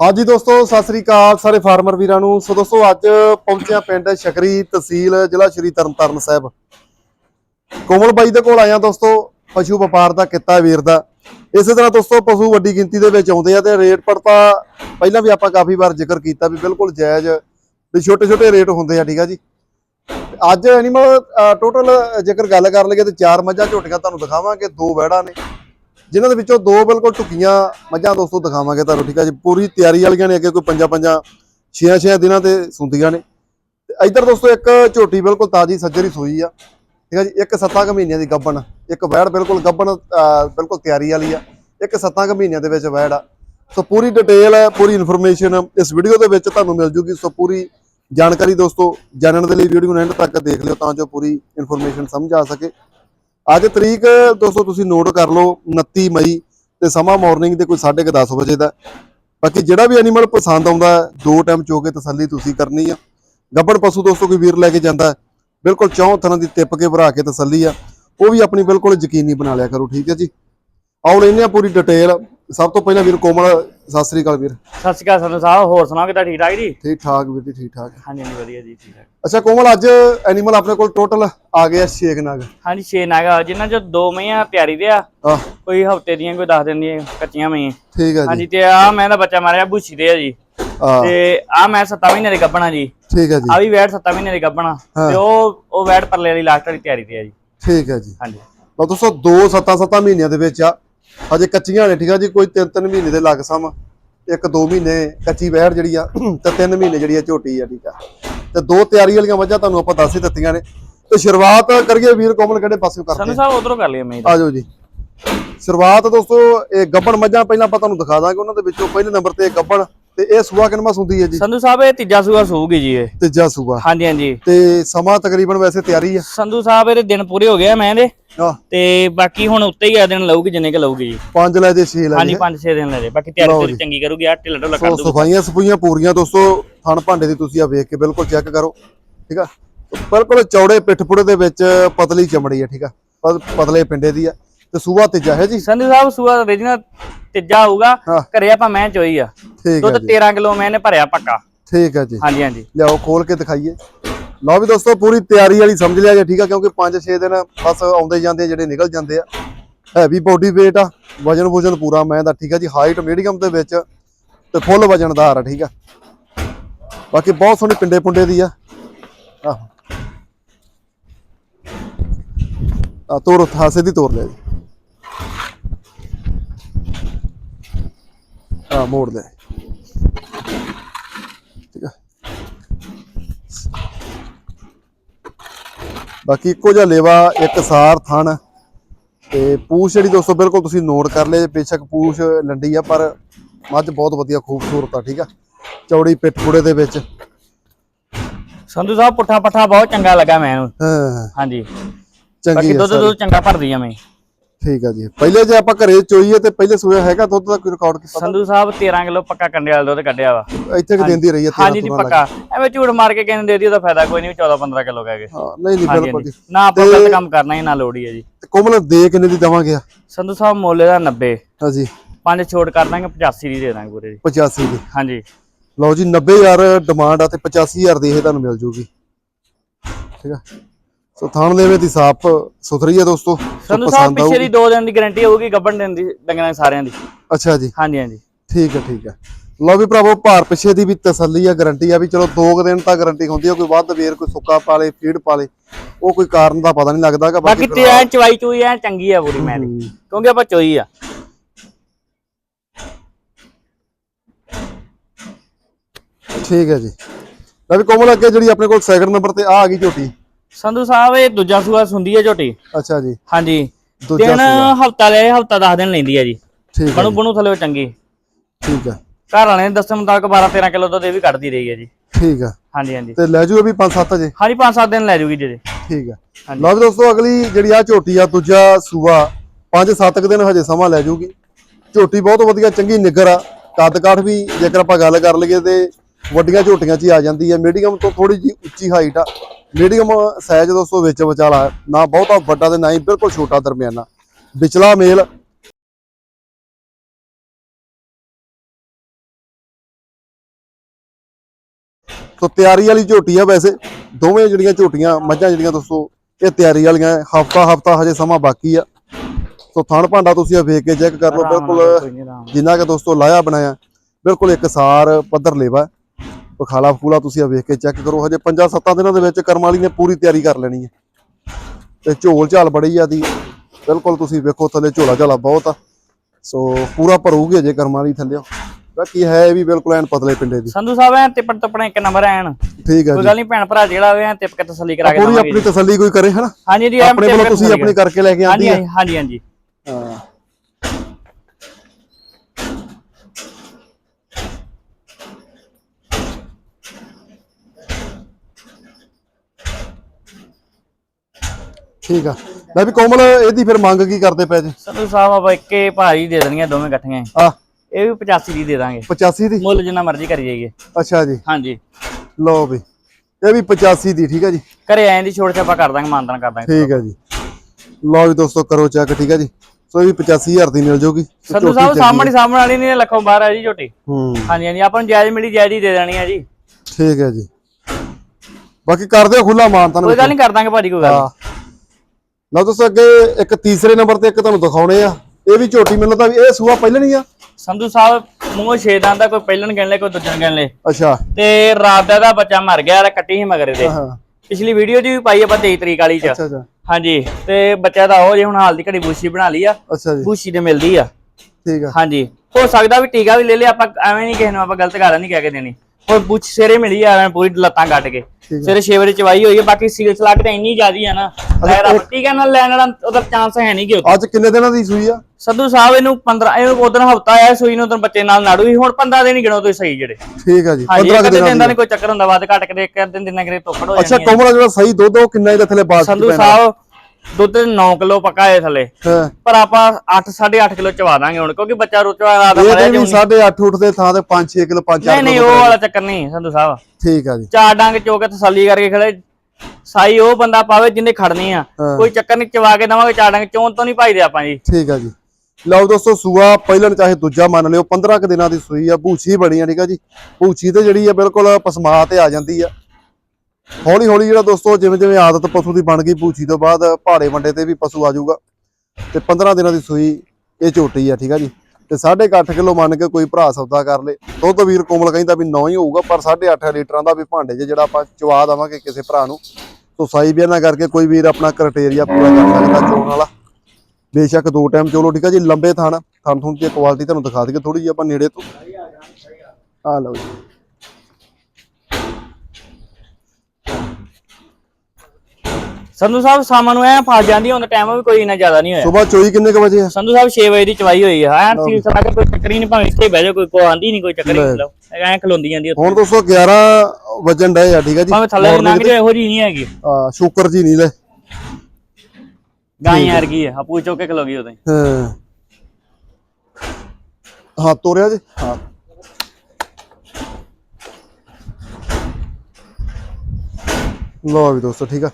ਹਾਂਜੀ ਦੋਸਤੋ, ਸਤਿ ਸ੍ਰੀ ਅਕਾਲ ਸਾਰੇ ਫਾਰਮਰ ਵੀਰਾਂ ਨੂੰ। ਸੋ ਦੋਸਤੋ, ਅੱਜ ਪਹੁੰਚਿਆ ਪਿੰਡ ਸ਼ਕਰੀ ਤਹਿਸੀਲ, ਜ਼ਿਲ੍ਹਾ ਸ਼੍ਰੀ ਤਰਨਤਾਰਨ ਸਾਹਿਬ। ਕੋਮਲ ਬਾਈ ਦੇ ਕੋਲ ਆਇਆ ਦੋਸਤੋ, ਪਸ਼ੂ ਵਪਾਰ ਦਾ, ਕਿੱਤਾ ਵੀਰ ਦਾ। ਇਸੇ ਤਰ੍ਹਾਂ ਦੋਸਤੋ, ਪਸ਼ੂ ਵੱਡੀ ਗਿਣਤੀ ਦੇ ਵਿੱਚ ਆਉਂਦੇ ਆ ਤੇ ਰੇਟ ਪੜਤਾ ਪਹਿਲਾਂ ਵੀ ਆਪਾਂ ਕਾਫੀ ਵਾਰ ਜ਼ਿਕਰ ਕੀਤਾ ਵੀ ਬਿਲਕੁਲ ਜਾਇਜ਼ ਵੀ ਛੋਟੇ ਛੋਟੇ ਰੇਟ ਹੁੰਦੇ ਆ, ਠੀਕ ਆ ਜੀ। ਅੱਜ ਐਨੀਮਲ ਟੋਟਲ ਜੇਕਰ ਗੱਲ ਕਰ ਲਈਏ ਤੇ ਚਾਰ ਮੱਝਾਂ ਝੋਟੀਆਂ ਤੁਹਾਨੂੰ ਦਿਖਾਵਾਂਗੇ, ਦੋ ਵਹਿੜਾਂ ਨੇ। ਜਿਨ੍ਹਾਂ ਦੇ ਵਿੱਚੋਂ ਦੋ ਬਿਲਕੁਲ ਟੁਕੀਆਂ ਮੱਝਾਂ ਦੋਸਤੋ ਦਿਖਾਵਾਂਗੇ ਤੁਹਾਨੂੰ, ਠੀਕ ਆ ਜੀ? ਪੂਰੀ ਤਿਆਰੀ ਵਾਲੀਆਂ ਨੇ, ਅੱਗੇ ਕੋਈ ਪੰਜਾਂ ਪੰਜਾਂ, ਛੇਆਂ ਛੇਆਂ ਦਿਨਾਂ ਤੇ ਸੁੰਦੀਆਂ ਨੇ। ਤੇ ਇੱਧਰ ਦੋਸਤੋ ਇੱਕ ਝੋਟੀ ਬਿਲਕੁਲ ਤਾਜੀ ਸੱਜਰੀ ਸੂਈ ਆ, ਠੀਕ ਆ ਜੀ? ਇੱਕ ਸੱਤਾਂ ਕੁ ਮਹੀਨਿਆਂ ਦੀ ਗੱਬਣ, ਇੱਕ ਵੈੜ ਬਿਲਕੁਲ ਗੱਬਣ ਬਿਲਕੁਲ ਤਿਆਰੀ ਵਾਲੀ ਆ। ਇੱਕ ਸੱਤਾਂ ਕੁ ਮਹੀਨਿਆਂ ਦੇ ਵਿੱਚ ਵੈੜ ਆ। ਸੋ ਪੂਰੀ ਡਿਟੇਲ ਹੈ ਪੂਰੀ ਇਨਫੋਰਮੇਸ਼ਨ ਇਸ ਵੀਡੀਓ ਦੇ ਵਿੱਚ ਤੁਹਾਨੂੰ ਮਿਲ ਜੂਗੀ। ਸੋ ਪੂਰੀ ਜਾਣਕਾਰੀ ਦੋਸਤੋ ਜਾਣਨ ਦੇ ਲਈ ਵੀਡੀਓ ਨੂੰ ਐਂਡ ਤੱਕ ਦੇਖ ਲਿਓ ਤਾਂ ਜੋ ਪੂਰੀ ਇਨਫੋਰਮੇਸ਼ਨ ਸਮਝ ਆ ਸਕੇ। ਅੱਜ ਤਰੀਕ ਦੋਸਤੋ ਤੁਸੀਂ ਨੋਟ ਕਰ ਲਓ 29 ਮਈ ਤੇ ਸਮਾਂ ਮਾਰਨਿੰਗ ਦੇ ਕੋਈ 10:30 ਵਜੇ ਦਾ ਬਾਕੀ ਜਿਹੜਾ ਵੀ ਐਨੀਮਲ ਪਸੰਦ ਆਉਂਦਾ ਹੈ, ਦੋ ਟਾਈਮ ਚੋ ਕੇ ਤਸੱਲੀ ਤੁਸੀਂ ਕਰਨੀ ਆ। ਗੱਬੜ ਪਸ਼ੂ ਦੋਸਤੋ ਕੋਈ ਵੀਰ ਲੈ ਕੇ ਜਾਂਦਾ ਹੈ, ਬਿਲਕੁਲ ਚੌਂ ਤਰ੍ਹਾਂ ਦੀ ਟਿੱਪ ਕੇ ਭਰਾ ਕੇ ਤਸੱਲੀ ਆ। ਉਹ ਵੀ ਆਪਣੀ ਬਿਲਕੁਲ ਯਕੀਨੀ ਬਣਾ ਲਿਆ ਕਰੋ ਠੀਕ ਹੈ ਜੀ? ਆਓ ਲੈਨੇ ਆ ਪੂਰੀ ਡਿਟੇਲ ਸਭ ਤੋਂ ਪਹਿਲਾਂ ਵੀਰ ਕੋਮਲ ਸਤਿ ਸ੍ਰੀ ਅਕਾਲ ਵੀਰ। ਸਤਿ ਸ਼੍ਰੀ ਅਕਾਲ ਸੰਧੂ ਸਾਹਿਬ ਹੋਰ ਸੁਣਾਓ ਕਿਦਾਂ ਠੀਕ ਠਾਕ ਜੀ? ਠੀਕ ਠਾਕ ਵੀਰ ਜੀ ਠੀਕ ਠਾਕ। ਹਾਂਜੀ ਹਾਂਜੀ ਵਧੀਆ ਜੀ ਠੀਕ ਠਾਕ ਅੱਛਾ ਕੋਮਲ ਅੱਜ ਐਨੀਮਲ ਆਪਣੇ ਕੋਲ ਟੋਟਲ ਆ ਗਿਆ 6 ਨਾਗ। ਹਾਂਜੀ ਛੇ ਨਾਗਾ ਜਿਨ੍ਹਾਂ ਚੋਂ ਦੋ ਮਈਆਂ ਪਿਆਰੀ ਦੇ ਆ। ਆ ਕੋਈ ਹਫ਼ਤੇ ਦੀਆਂ ਕੋਈ 10 ਦਿਨ ਦੀਆਂ ਕੱਚੀਆਂ ਮਈਆਂ। ਠੀਕ ਹੈ ਜੀ। ਹਾਂਜੀ ਤੇ ਆ ਮੈਂ ਦਾ ਬੱਚਾ ਮਾਰਿਆ ਬੁੱਛੀ ਦੇ ਆ ਜੀ। ਆ ਤੇ ਆ ਮੈਂ 7 ਮਹੀਨੇ ਦੇ ਗੱਬਣਾ ਜੀ। ਠੀਕ ਹੈ ਜੀ। ਆ ਵੀ ਵੈਟ 7 ਮਹੀਨੇ ਦੇ ਗੱਬਣਾ ਤੇ ਉਹ ਉਹ ਵੈਟ ਪਰਲੇ ਵਾਲੀ ਲਾਸਟ ਵਾਲੀ ਤਿਆਰੀ ਤੇ ਆ ਜੀ। ਠੀਕ ਹੈ ਜੀ। ਹਾਂਜੀ। ਲਓ ਦੋਸਤੋ ਦੋ ਸੱਤਾਂ ਸੱਤਾਂ ਮਹੀਨਿਆਂ ਦੇ ਵਿੱਚ ਆ। ਅਜੇ ਕੱਚੀਆਂ ਨੇ ਠੀਕ ਆ ਜੀ? ਕੋਈ ਤਿੰਨ ਤਿੰਨ ਮਹੀਨੇ ਦੇ ਲੱਗ ਸਮ। ਇੱਕ ਦੋ ਮਹੀਨੇ ਕੱਚੀ ਵਹਿੜ ਜਿਹੜੀ ਆ ਤੇ ਤਿੰਨ ਮਹੀਨੇ ਜਿਹੜੀ ਆ ਝੋਟੀ ਆ ਠੀਕ ਆ। ਤੇ ਦੋ ਤਿਆਰੀ ਵਾਲੀਆਂ ਵਜ੍ਹਾ ਤੁਹਾਨੂੰ ਆਪਾਂ ਦੱਸ ਹੀ ਦਿੱਤੀਆਂ ਨੇ। ਤੇ ਸ਼ੁਰੂਆਤ ਕਰੀਏ ਵੀਰ ਕੋਮਲ ਕਿਹੜੇ ਪਾਸਿਓਂ ਕਰਦੇ ਸੰਧੂ ਸਾਹਿਬ ਉਧਰੋਂ ਕਰ ਲਿਆ ਮੈਂ ਆ ਜਾਓ ਜੀ। ਸ਼ੁਰੂਆਤ ਦੋਸਤੋ ਇਹ ਗੱਬਣ ਮੱਝਾਂ ਪਹਿਲਾਂ ਆਪਾਂ ਤੁਹਾਨੂੰ ਦਿਖਾ ਦਾਂਗੇ ਉਹਨਾਂ ਦੇ ਵਿੱਚੋਂ। ਪਹਿਲੇ ਨੰਬਰ ਤੇ ਗੱਬਣ ਤੇ ਇਹ ਸੂਆ ਕਿਨਮਾ ਸੁੰਦੀ ਹੈ ਜੀ? ਸੰਧੂ ਸਾਹਿਬ ਇਹ ਤੀਜਾ ਸੂਆ ਸੂਗੀ ਜੀ ਇਹ। ਤੀਜਾ ਸੂਆ। ਹਾਂਜੀ ਹਾਂਜੀ। ਤੇ ਸਮਾਂ ਤਕਰੀਬਨ ਵੈਸੇ ਤਿਆਰੀ ਆ? ਸੰਧੂ ਸਾਹਿਬ ਇਹਦੇ ਦਿਨ ਪੂਰੇ ਹੋ ਗਏ ਮੈਂ ਇਹਦੇ ਤੇ ਬਾਕੀ ਹੁਣ ਉੱਤੇ ਹੀ ਆ ਦਿਨ ਲਊਗੀ ਜਿੰਨੇ ਕ ਲਊਗੀ ਜੀ। ਪੰਜ ਲੈ ਜੇ 6 ਲੈ ਹਾਂਜੀ ਜੇ। 5-6 ਦਿਨ ਲੈ ਜੇ। ਬਾਕੀ ਤਿਆਰੀ ਤਿਆਰੀ ਚੰਗੀ ਕਰੂਗੀ ਆ ਢਿੱਲਾ ਢੋਲਾ ਕਰ ਦੂ ਸਫਾਈਆਂ ਸਫੂਈਆਂ ਪੂਰੀਆਂ ਦੋਸਤੋ ਥਣ ਭਾਂਡੇ ਦੀ ਤੁਸੀਂ ਆ ਵੇਖ ਕੇ ਬਿਲਕੁਲ ਚੈੱਕ ਕਰੋ ਠੀਕ ਆ? ਬਿਲਕੁਲ ਚੌੜੇ ਪਿੱਠ ਪੁੜੇ ਦੇ ਵਿੱਚ ਪਤਲੀ ਚਮੜੀ ਆ ਠੀਕ ਆ? ਪਤਲੇ ਪਿੰਡੇ ਦੀ ਆ। ਤੇ ਸੂਆ ਤੀਜਾ ਹੈ ਜੀ? ਸੰਧੂ ਸਾਹਿਬ ਸੂਆ origignal ਤੀਜਾ ਹੋਊਗਾ। ਘਰੇ ਆਪਾਂ ਮੈਂ ਚੋਈ ਆ। ਠੀਕ ਹੈ ਦੁੱਧ ਜੀ। 13 ਕਿਲੋ ਮੈਂ ਨੇ ਭਰਿਆ ਪੱਕਾ। ਠੀਕ ਹੈ ਜੀ। ਹਾਂਜੀ ਹਾਂਜੀ। ਲਿਆਓ ਖੋਲ ਕੇ ਦਿਖਾਈਏ। ਲਓ ਵੀ ਦੋਸਤੋ ਪੂਰੀ ਤਿਆਰੀ ਵਾਲੀ ਸਮਝ ਲਿਆ ਜੇ ਠੀਕ ਆ ਕਿਉਂਕਿ 5-6 ਦਿਨ ਬਸ ਆਉਂਦੇ ਜਾਂਦੇ ਜਿਹੜੇ ਨਿਕਲ ਜਾਂਦੇ ਆ। ਹੈਵੀ ਬੋਡੀ weight ਆ ਵਜਨ ਵਜਨ ਪੂਰਾ ਮੈਂ ਦਾ ਠੀਕ ਆ ਜੀ ਹਾਈਟ ਮੀਡੀਅਮ ਦੇ ਵਿੱਚ ਤੇ ਫੁੱਲ ਵਜਨਦਾਰ ਆ ਠੀਕ ਆ। ਬਾਕੀ ਬਹੁਤ ਸੋਹਣੀ ਪਿੰਡੇ ਪੁੰਡੇ ਦੀ ਆ। ਆਹੋ। ਆ ਤੋਰ ਹਾਸੇ ਦੀ ਤੋਰ ਲਿਆ ਜੀ। ਆ ਮੋੜ ਲੈ। ਠੀਕ ਆ ਬਾਕੀ ਇੱਕੋ ਜਿਹਾ ਲੇਵਾ ਇੱਕ ਸਾਰ ਥਣ ਤੇ ਪੂਛ ਜਿਹੜੀ ਦੋਸਤੋ ਬਿਲਕੁਲ ਤੁਸੀਂ ਨੋਟ ਕਰ ਲਿਆ ਜੇ ਬੇਸ਼ੱਕ ਪੂਛ ਲੰਡੀ ਆ ਪਰ ਮੱਝ ਬਹੁਤ ਵਧੀਆ ਖੂਬਸੂਰਤ ਆ ਠੀਕ ਆ? ਚੌੜੀ ਪਿੱਠ ਪੁੜੇ ਦੇ ਵਿੱਚ। ਸੰਧੂ ਸਾਹਿਬ ਪੁੱਠਾ ਪੱਠਾ ਬਹੁਤ ਚੰਗਾ ਲੱਗਾ ਮੈਨੂੰ। ਹਾਂ। ਹਾਂਜੀ। ਚੰਗੀ ਬਾਕੀ ਦੁੱਧ। ਦੁੱਧ ਚੰਗਾ ਭਰਦੀ ਆ ਮੈਂ। ਠੀਕ ਆ ਜੀ। ਪਹਿਲੇ ਜੇ ਆਪਾਂ ਘਰੇ ਚੋਈਏ ਤੇ ਪਹਿਲੇ ਸੂਆ ਹੈਗਾ ਦੁੱਧ ਦਾ ਕੋਈ ਰਿਕਾਰਡ ਕੀਤਾ ਸੰਧੂ ਸਾਹਿਬ 13 ਕਿਲੋ ਪੱਕਾ ਕੰਡੇ ਵਾਲਾ ਦੁੱਧ ਕੱਢਿਆ ਵਾ। ਇੱਥੇ ਕਿ ਦਿੰਦੀ ਰਹੀ ਹੈ ਹਾਂਜੀ ਜੀ ਪੱਕਾ। ਐਵੇਂ ਝੂਠ ਮਾਰ ਕੇ ਕਹਿੰਦੇ ਦੇ ਦੀ ਉਹਦਾ ਫਾਇਦਾ ਕੋਈ ਨਹੀਂ 14 15 ਕਿਲੋ ਕਹਿ ਗਏ ਹਾਂ ਨਹੀਂ ਨਹੀਂ ਬਿਲਕੁਲ ਜੀ। ਨਾ ਆਪਾਂ ਗਲਤ ਕੰਮ ਕਰਨਾ ਹੀ ਨਾ ਲੋੜੀ ਹੈ ਜੀ। ਤੇ ਕੋਮਲ ਦੇ ਕਿੰਨੇ ਦੀ ਦਵਾਂਗੇ ਆ? ਸੰਧੂ ਸਾਹਿਬ ਮੁੱਲ ਦਾ 90 ਹਾਂਜੀ। ਪੰਜ ਛੋਟ ਕਰ ਦਾਂਗੇ 85 ਦੀ ਦੇ ਦਾਂਗੇ ਪੂਰੇ ਦੀ 85 ਦੀ। ਹਾਂਜੀ। ਲਓ ਜੀ 90000 ਡਿਮਾਂਡ ਆ ਤੇ 85000 ਦੀ ਇਹ ਤੁਹਾਨੂੰ ਮਿਲ ਜੂਗੀ। ਠੀਕ ਆ? ਸੋ ਥਾਣ ਦੀ ਸਾਫ਼ ਸੁਥਰੀ ਹੈ ਦੋਸਤੋ ਸੋ ਸੰਧੂ ਸਾਹਿਬ ਪਿੱਛੇ ਦੀ 2 ਦਿਨ ਦੀ ਗਾਰੰਟੀ ਹੋਊਗੀ ਗੱਬਣ ਦਿਨ ਦੀ ਡੰਗਰਾਂ ਸਾਰਿਆਂ ਦੀ। ਅੱਛਾ ਜੀ। ਹਾਂਜੀ ਹਾਂਜੀ। ਠੀਕ ਹੈ ਠੀਕ ਹੈ। ਲਓ ਵੀ ਭਰਾਵੋ ਭਾਰ ਪਿੱਛੇ ਦੀ ਵੀ ਤਸੱਲੀ ਆ ਗਾਰੰਟੀ ਆ ਵੀ ਚਲੋ 2 ਦਿਨ ਤਾਂ ਗਾਰੰਟੀ ਹੁੰਦੀ ਆ ਕੋਈ ਵੱਧ ਵੇਰ ਕੋਈ ਸੁੱਕਾ ਪਾਲੇ ਫੀਡ ਪਾਲੇ ਉਹ ਕੋਈ ਕਾਰਨ ਦਾ ਪਤਾ ਨਹੀਂ ਲੱਗਦਾਗਾ ਬਾਕੀ ਤੇ ਐ ਚਵਾਈ ਚੂਈ ਐ ਚੰਗੀ ਆ ਪੂਰੀ ਮੈਂ ਕਿਉਂਕਿ ਆਪਾਂ ਚੋਈ ਆ। ਠੀਕ ਹੈ ਜੀ। ਲੈ ਵੀ ਕੋਮਲ ਅੱਗੇ ਜਿਹੜੀ ਆਪਣੇ ਕੋਲ ਸੈਕਿੰਡ ਨੰਬਰ ਤੇ ਆ ਆ ਗਈ ਝੋਟੀ। ਸੰਧੂ ਸਾਹਿਬ ਇਹ ਦੂਜਾ ਸੂਆ ਸੁੰਦੀ ਆ ਝੋਟੀ। ਅੱਛਾ ਜੀ। ਹਾਂਜੀ। ਦੂਜਾ ਦਿਨ ਸੂਆ। ਹਫਤਾ ਲੈ ਹਫਤਾ 10 ਦਿਨ ਲੈਂਦੀ ਆ ਜੀ। ਠੀਕ ਹੈ ਬਣੂ ਬਣੂ ਥਲੇ ਚੰਗੀ। ਠੀਕ ਹੈ। ਘਰ ਵਾਲੇ ਨੇ ਦੱਸਣ ਮੁਤਾਬਕ 12 13 ਕਿਲੋ ਦੁੱਧ ਇਹ ਵੀ ਕੱਢਦੀ ਰਹੀ ਹੈ ਜੀ। ਠੀਕ ਹੈ। ਹਾਂਜੀ ਹਾਂਜੀ। ਤੇ ਲੈ ਜੂ ਵੀ 5-7 ਜੇ ਹਾਂਜੀ? 5-7 ਦਿਨ ਲੈ ਜੂਗੀ ਜੀ ਠੀਕ ਹੈ। ਹਾਂਜੀ। ਲਓ ਵੀ ਦੋਸਤੋ ਅਗਲੀ ਜਿਹੜੀ ਆ ਝੋਟੀ ਆ ਦੂਜਾ ਸੂਆ 5-7 ਦਿਨ ਹਜੇ ਸਮਾਂ ਲੈ ਜੂਗੀ। ਝੋਟੀ ਬਹੁਤ ਵਧੀਆ ਚੰਗੀ ਨਿੱਗਰ ਆ। ਕੱਦ ਕਾਠ ਵੀ ਜੇਕਰ ਆਪਾਂ ਗੱਲ ਕਰ ਲਈਏ ਤੇ ਵੱਡੀਆਂ ਝੋਟੀਆਂ 'ਚ ਹੀ ਆ ਜਾਂਦੀ ਹੈ। ਮੀਡੀਅਮ ਤੋਂ ਥੋੜੀ ਜੀ ਉੱਚੀ ਹਾਈਟ ਆ। ਮੀਡੀਅਮ ਸਾਈਜ਼ ਦੋਸਤੋ ਵਿੱਚ ਵਿਚਾਲਾ। ਨਾ ਬਹੁਤਾ ਵੱਡਾ ਤੇ ਨਾ ਹੀ ਬਿਲਕੁਲ ਛੋਟਾ ਦਰਮਿਆਨਾ। ਵਿਚਲਾ ਮੇਲ ਸੋ ਤਿਆਰੀ ਵਾਲੀ ਝੋਟੀ ਆ ਵੈਸੇ। ਦੋਵੇਂ ਜਿਹੜੀਆਂ ਝੋਟੀਆਂ ਮੱਝਾਂ ਜਿਹੜੀਆਂ ਦੋਸਤੋ ਇਹ ਤਿਆਰੀ ਵਾਲੀਆਂ ਹਫਤਾ ਹਫਤਾ ਹਜੇ ਸਮਾਂ ਬਾਕੀ ਆ। ਸੋ ਥਣ ਭਾਂਡਾ ਤੁਸੀਂ ਆ ਵੇਖ ਕੇ ਚੈੱਕ ਕਰ ਲਓ। ਬਿਲਕੁਲ। ਜਿੰਨਾ ਕਿ ਦੋਸਤੋ ਲਾਇਆ ਬਣਾਇਆ ਬਿਲਕੁਲ ਇੱਕ ਸਾਰ ਪੱਧਰ ਲੇਵਾ ਪਖਾਲਾ ਫੂਲਾ ਤੁਸੀਂ ਆ ਵੇਖ ਕੇ ਚੈੱਕ ਕਰੋ ਹਜੇ 5-7 ਦਿਨਾਂ ਦੇ ਵਿੱਚ ਕਰਮ ਵਾਲੀ ਨੇ ਪੂਰੀ ਤਿਆਰੀ ਕਰ ਲੈਣੀ ਹੈ। ਤੇ ਝੋਲ ਝਾਲ ਬੜੀ ਜ਼ਿਆਦੀ ਬਿਲਕੁਲ ਤੁਸੀਂ ਵੇਖੋ ਥੱਲੇ ਝੋਲਾ ਝਾਲਾ ਬਹੁਤ ਆ। ਸੋ ਪੂਰਾ ਭਰੂਗੀ ਅਜੇ ਕਰਮ ਵਾਲੀ ਥੱਲੇ ਬਾਕੀ ਹੈ ਇਹ ਵੀ ਬਿਲਕੁਲ ਐਨ ਪਤਲੇ ਪਿੰਡੇ ਦੀ। ਸੰਧੂ ਸਾਹਿਬ ਐ ਟਿਪਣ ਟਪਣਾ ਇੱਕ ਨੰਬਰ ਐਨ। ਠੀਕ ਹੈ ਕੋਈ ਜੀ। ਗੱਲ ਨਹੀਂ ਭੈਣ ਭਰਾ ਜਿਹੜਾ ਹੋਵੇ ਐਂ ਟਿਪ ਕੇ ਤਸੱਲੀ ਕਰਾ ਕੇ ਪੂਰੀ ਆਪਣੀ ਤਸੱਲੀ ਕੋਈ ਕਰੇ ਹਨਾ? ਹਾਂਜੀ ਜੀ ਆਪਣੇ ਟਿਪ ਵੱਲੋਂ ਕੇ ਤੁਸੀਂ ਆਪਣੀ ਕਰਕੇ ਲੈ ਕੇ ਆਂਦੀ ਹਾਂਜੀ ਹੈ ਹਾਂਜੀ ਹਾਂਜੀ। ਹਾਂ। ਠੀਕ ਆ। ਮੈਂ ਵੀ ਕੋਮਲ ਇਹਦੀ ਫਿਰ ਮੰਗ ਕੀ ਕਰਦੇ ਪਏ ਜੀ? ਸੰਧੂ ਸਾਹਿਬ ਆਪਾਂ ਇੱਕੇ ਭਾਰੀ ਦੇ ਦੇਣੀਆਂ ਦੋਵੇਂ ਇਕੱਠੀਆਂ ਹੀ। ਆ। ਇਹ ਵੀ 85 ਦੀ ਦੇ ਦਾਂਗੇ। 85 ਦੀ? ਮੁੱਲ ਜਿੰਨਾ ਮਰਜ਼ੀ ਕਰੀ ਜਾਈਏ। ਅੱਛਾ ਜੀ। ਹਾਂਜੀ। ਲਓ ਵੀ ਇਹ ਵੀ 85 ਦੀ ਠੀਕ ਹੈ ਜੀ? ਘਰੇ ਆਏ ਦੀ ਛੋੜ ਛਾਪਾ ਕਰ ਦਾਂਗੇ ਮਾਨਦਾਨ ਕਰ ਦਾਂਗੇ। ਠੀਕ ਹੈ ਜੀ। ਲਓ ਵੀ ਦੋਸਤੋ ਕਰੋ ਚੈੱਕ ਠੀਕ ਹੈ ਜੀ? ਸੋ ਇਹ ਵੀ 85000 ਦੀ ਮਿਲ ਜਾਊਗੀ ਸੰਧੂ ਸਾਹਿਬ ਸਾਹਮਣੇ ਸਾਹਮਣੇ ਵਾਲੀ ਨਹੀਂ ਲੱਖੋਂ ਬਾਹਰ ਆ ਜੀ ਝੋਟੀ। ਹੂੰ। ਹਾਂਜੀ ਹਾਂਜੀ ਆਪਾਂ ਨੂੰ ਜਾਇਜ਼ ਮਿਲੀ ਜਾਇਜ਼ ਹੀ ਦੇ ਦੇਣੀ ਆ ਜੀ। ਠੀਕ ਹੈ ਜੀ। ਬਾਕੀ ਕਰ ਦਿਓ ਖੁੱਲਾ ਮਾਨਤਨ ਕੋਈ ਗੱਲ ਨਹੀਂ ਕਰ ਦਾਂਗੇ ਭਾਜੀ ਕੋਈ ਗੱਲ। ਹਾਂ। ਲਓ ਦੋਸਤੋ ਅੱਗੇ ਇੱਕ ਤੀਸਰੇ ਨੰਬਰ ਤੇ ਇੱਕ ਤੁਹਾਨੂੰ ਦਿਖਾਉਣੇ ਆ। ਇਹ ਵੀ ਝੋਟੀ ਮੈਨੂੰ ਤਾਂ ਵੀ ਇਹ ਸੂਆ ਪਹਿਲਾਂ ਨਹੀਂ ਆ। ਸੰਧੂ ਸਾਹਿਬ ਮੂੰਹ ਛੇਦਾਂ ਦਾ ਕੋਈ ਪਹਿਲਣ ਗਿਣ ਲੈ ਕੋਈ ਦੂਜਣ ਗਿਣ ਲੈ ਅੱਛਾ। ਤੇ ਰਾਤ ਦਾ ਦਾ ਬੱਚਾ ਮਰ ਗਿਆ ਯਾਰ ਕੱਟੀ ਹੀ ਮਗਰੇ ਦੇ ਪਿਛਲੀ ਵੀਡੀਓ 'ਚ ਵੀ ਪਾਈ ਆਪਾਂ 23 ਤਰੀਕ ਵਾਲੀ 'ਚ। ਅੱਛਾ ਅੱਛਾ। ਹਾਂਜੀ ਤੇ ਬੱਚਾ ਦਾ ਉਹ ਜੇ ਹੁਣ ਹਾਲ ਦੀ ਘੜੀ ਬੂਸ਼ੀ ਬਣਾ ਲਈ ਆ ਅੱਛਾ ਜੀ। ਬੂਸ਼ੀ ਤੇ ਮਿਲਦੀ ਆ। ਠੀਕ ਆ। ਹਾਂਜੀ। ਹੋ ਸਕਦਾ ਵੀ ਟੀਕਾ ਵੀ ਲੈ ਲਿਆ ਆਪਾਂ ਐਵੇਂ ਨਹੀਂ ਕਿਸੇ ਨੂੰ ਆਪਾਂ ਗਲਤ ਗੱਲ ਨਹੀਂ ਕਹਿ ਕੇ ਦੇਣੀ। ਹੋਰ ਬੁੱਛ ਸਵੇਰੇ ਮਿਲੀ ਆ ਐਵੇਂ ਪੂਰੀ ਲੱਤਾਂ ਕੱਟ ਕੇ। ਠੀਕ ਸਵੇਰੇ 6 ਵਜੇ ਚਵਾਈ ਹੋਈ ਹੈ ਬਾਕੀ ਸੀਲ ਸਲੱਗ ਤਾਂ ਇੰਨੀ ਜ਼ਿਆਦੀ ਆ ਨਾ ਰੱਬ ਟੀਕਾ ਨਾਲ ਲੈਣ ਵਾਲਾ ਉਹਦਾ ਚਾਂਸ ਹੈ ਨਹੀਂ ਕਿ ਅੱਜ ਕਿੰਨੇ ਦਿਨਾਂ ਦੀ ਸੂਈ ਆ? ਸੰਧੂ ਸਾਹਿਬ ਇਹਨੂੰ 15 ਇਹਨੂੰ ਉਦੋਂ ਹਫਤਾ ਆਇਆ ਸੂਈ ਨੂੰ ਉਦੋਂ ਬੱਚੇ ਨਾਲ ਨਾੜੂ ਸੀ ਹੁਣ 15 ਦਿਨ ਹੀ ਗਿਣੋ ਤੁਸੀਂ ਸਹੀ ਜਿਹੜੇ। ਠੀਕ ਆ ਜੀ ਹਾਂਜੀ 15 ਇੱਕ ਕੁ ਦਿਨ ਦਾ ਨਹੀਂ ਕੋਈ ਚੱਕਰ ਹੁੰਦਾ ਵੱਧ ਘੱਟ ਕੇ ਇੱਕ ਦਿਨ ਦਿਨਾਂ ਕਰੇ ਧੁੱਪੜ ਹੋ ਅੱਛਾ ਜਾਂਦੀ ਹੈ। ਕੋਮਲਾ ਜਿਹੜਾ ਸਹੀ ਦੁੱਧ ਉਹ ਕਿੰਨਾ ਇਹਦਾ ਥੱਲੇ ਬਾਅਦ ਸੰਧੂ ਸਾਹਿਬ ਦੁੱਧ 9 ਕਿਲੋ ਪੱਕਾ ਹੈ ਥੱਲੇ। ਹਾਂ। ਪਰ ਆਪਾਂ 8 8.5 ਕਿਲੋ ਚਵਾ ਦਾਂਗੇ ਹੁਣ ਕਿਉਂਕਿ ਬੱਚਾ ਰੋਚਵਾ ਰਾਤ ਦਾ ਮਰਿਆ ਇਹ ਵੀ ਜੀ 8.5 ਉੱਠਦੇ ਥਾਂ ਤੇ 5-6 ਕਿਲੋ 5-4 ਨਹੀਂ ਨਹੀਂ ਉਹ ਵਾਲਾ ਚੱਕਰ ਨਹੀਂ ਸੰਧੂ ਸਾਹਿਬ। ਠੀਕ ਆ ਜੀ। ਚਾਰ ਡੰਗ ਚੋ ਕੇ ਤਸੱਲੀ ਕਰਕੇ ਖੜੇ। ਸਾਈ ਉਹ ਬੰਦਾ ਪਾਵੇ ਜਿੰਨੇ ਖੜਨੀ ਆ। ਕੋਈ ਚੱਕਰ ਨਹੀਂ ਚਵਾ ਕੇ ਦਵਾਂਗੇ ਚਾਰ ਡੰਗ ਚੋਂ ਤੋਂ ਨਹੀਂ ਭਾਈਦੇ ਆਪਾਂ ਜੀ। ਠੀਕ ਆ ਜੀ। ਲਓ ਦੋਸਤੋ ਸੂਆ ਪਹਿਲਣ ਚਾਹੇ ਦੂਜਾ ਮੰਨ ਲਿਓ 15 ਕੁ ਦਿਨਾਂ ਦੀ ਸੂਈ ਆ ਭੂਛੀ ਬਣੀ ਆ ਠੀਕ ਆ ਜੀ। ਭੂਛੀ ਤੇ ਜਿਹੜੀ ਆ ਬਿਲਕੁਲ ਪਸਮਾ ਤੇ ਆ ਜਾਂਦੀ ਆ। ਹੌਲੀ ਹੌਲੀ ਜਿਹੜਾ ਦੋਸਤੋ ਜਿਵੇਂ ਜਿਵੇਂ ਆਦਤ ਪਸ਼ੂ ਦੀ ਬਣ ਗਈ, ਭੂਛੀ ਤੋਂ ਬਾਅਦ ਪਹਾੜੇ ਵੰਡੇ ਤੇ ਵੀ ਪਸ਼ੂ ਆ ਜਾਊਗਾ। ਤੇ 15 ਦਿਨਾਂ ਦੀ ਸੂਈ, ਇਹ ਝੋਟੀ ਆ, ਠੀਕ ਆ ਜੀ? ਤੇ 8.5 ਕਿਲੋ ਮੰਨ ਕੇ ਕੋਈ ਭਰਾ ਸੌਦਾ ਕਰ ਲੇ। ਦੁੱਧ ਵੀਰ ਕੋਮਲ ਕਹਿੰਦਾ ਵੀ 9 ਹੀ ਹੋਊਗਾ, ਪਰ 8.5 ਲੀਟਰਾਂ ਦਾ ਵੀ ਭਾਂਡੇ 'ਚ ਜਿਹੜਾ ਆਪਾਂ ਚਵਾ ਦਵਾਂਗੇ ਕਿਸੇ ਭਰਾ ਨੂੰ, ਸੋ ਸਾਈ ਵੀ ਨਾ ਕਰਕੇ ਕੋਈ ਵੀਰ ਆਪਣਾ ਕ੍ਰਾਈਟੇਰੀਆ ਪੂਰਾ ਕਰ ਸਕਦਾ ਚੋਣ ਵਾਲਾ। ਬੇਸ਼ੱਕ ਦੋ ਟਾਈਮ ਚੋਲੋ ਠੀਕ ਆ ਜੀ? ਲੰਬੇ ਥਣ ਥਣ ਥੁਣ ਦੀ ਕੁਆਲਿਟੀ ਤੁਹਾਨੂੰ ਦਿਖਾ ਦਈਏ ਥੋੜੀ ਜਿਹੀ ਆਪਾਂ ਨੇੜੇ ਤੋਂ। ਆ ਲਓ ਜੀ। ਸੰਧੂ ਸਾਹਿਬ ਸ਼ਾਮਾਂ ਨੂੰ ਐ ਫਸ ਜਾਂਦੀ ਹੁਣ ਟਾਈਮ ਵੀ ਕੋਈ ਇੰਨਾ ਜ਼ਿਆਦਾ ਨਹੀਂ ਹੋਇਆ। ਸਵੇਰ ਚੋਈ ਕਿੰਨੇ ਕੁ ਵਜੇ ਆ? ਸੰਧੂ ਸਾਹਿਬ 6 ਵਜੇ ਦੀ ਚਵਾਈ ਹੋਈ ਆ। ਐਂ ਸੀਲ ਸਲਾ ਕੇ ਕੋਈ ਚੱਕਰ ਹੀ ਨਹੀਂ ਭਾਵੇਂ ਇੱਥੇ ਬਹਿ ਜਾ ਕੋਈ ਕੋ ਆਂਦੀ ਨਹੀਂ ਕੋਈ ਚੱਕਰ ਹੀ ਨਹੀਂ ਲਓ। ਐਂ ਖਲੋਂਦੀ ਜਾਂਦੀ ਹੁਣ ਦੋਸਤੋ 11 ਵਜਣ ਡਏ ਆ ਠੀਕ ਆ ਜੀ? ਭਾਵੇਂ ਥੱਲੇ ਲੰਘ ਜਾਏ ਇਹੋ ਜੀ ਨਹੀਂ ਹੈਗੀ। ਆ ਸ਼ੂਕਰ ਜੀ ਨਹੀਂ ਲੈ। ਗਾਂ ਯਾਰ ਕੀ ਆ ਆਪੂ ਚੁੱਕ ਖਲੋ ਗਈ ਉਦੋਂ ਹੀ। ਹਾਂ। ਹਾਂ ਤੋਰਿਆ ਜੀ? ਹਾਂ। ਲੋ ਵੀ ਦੋਸਤੋ ਠੀਕ ਆ।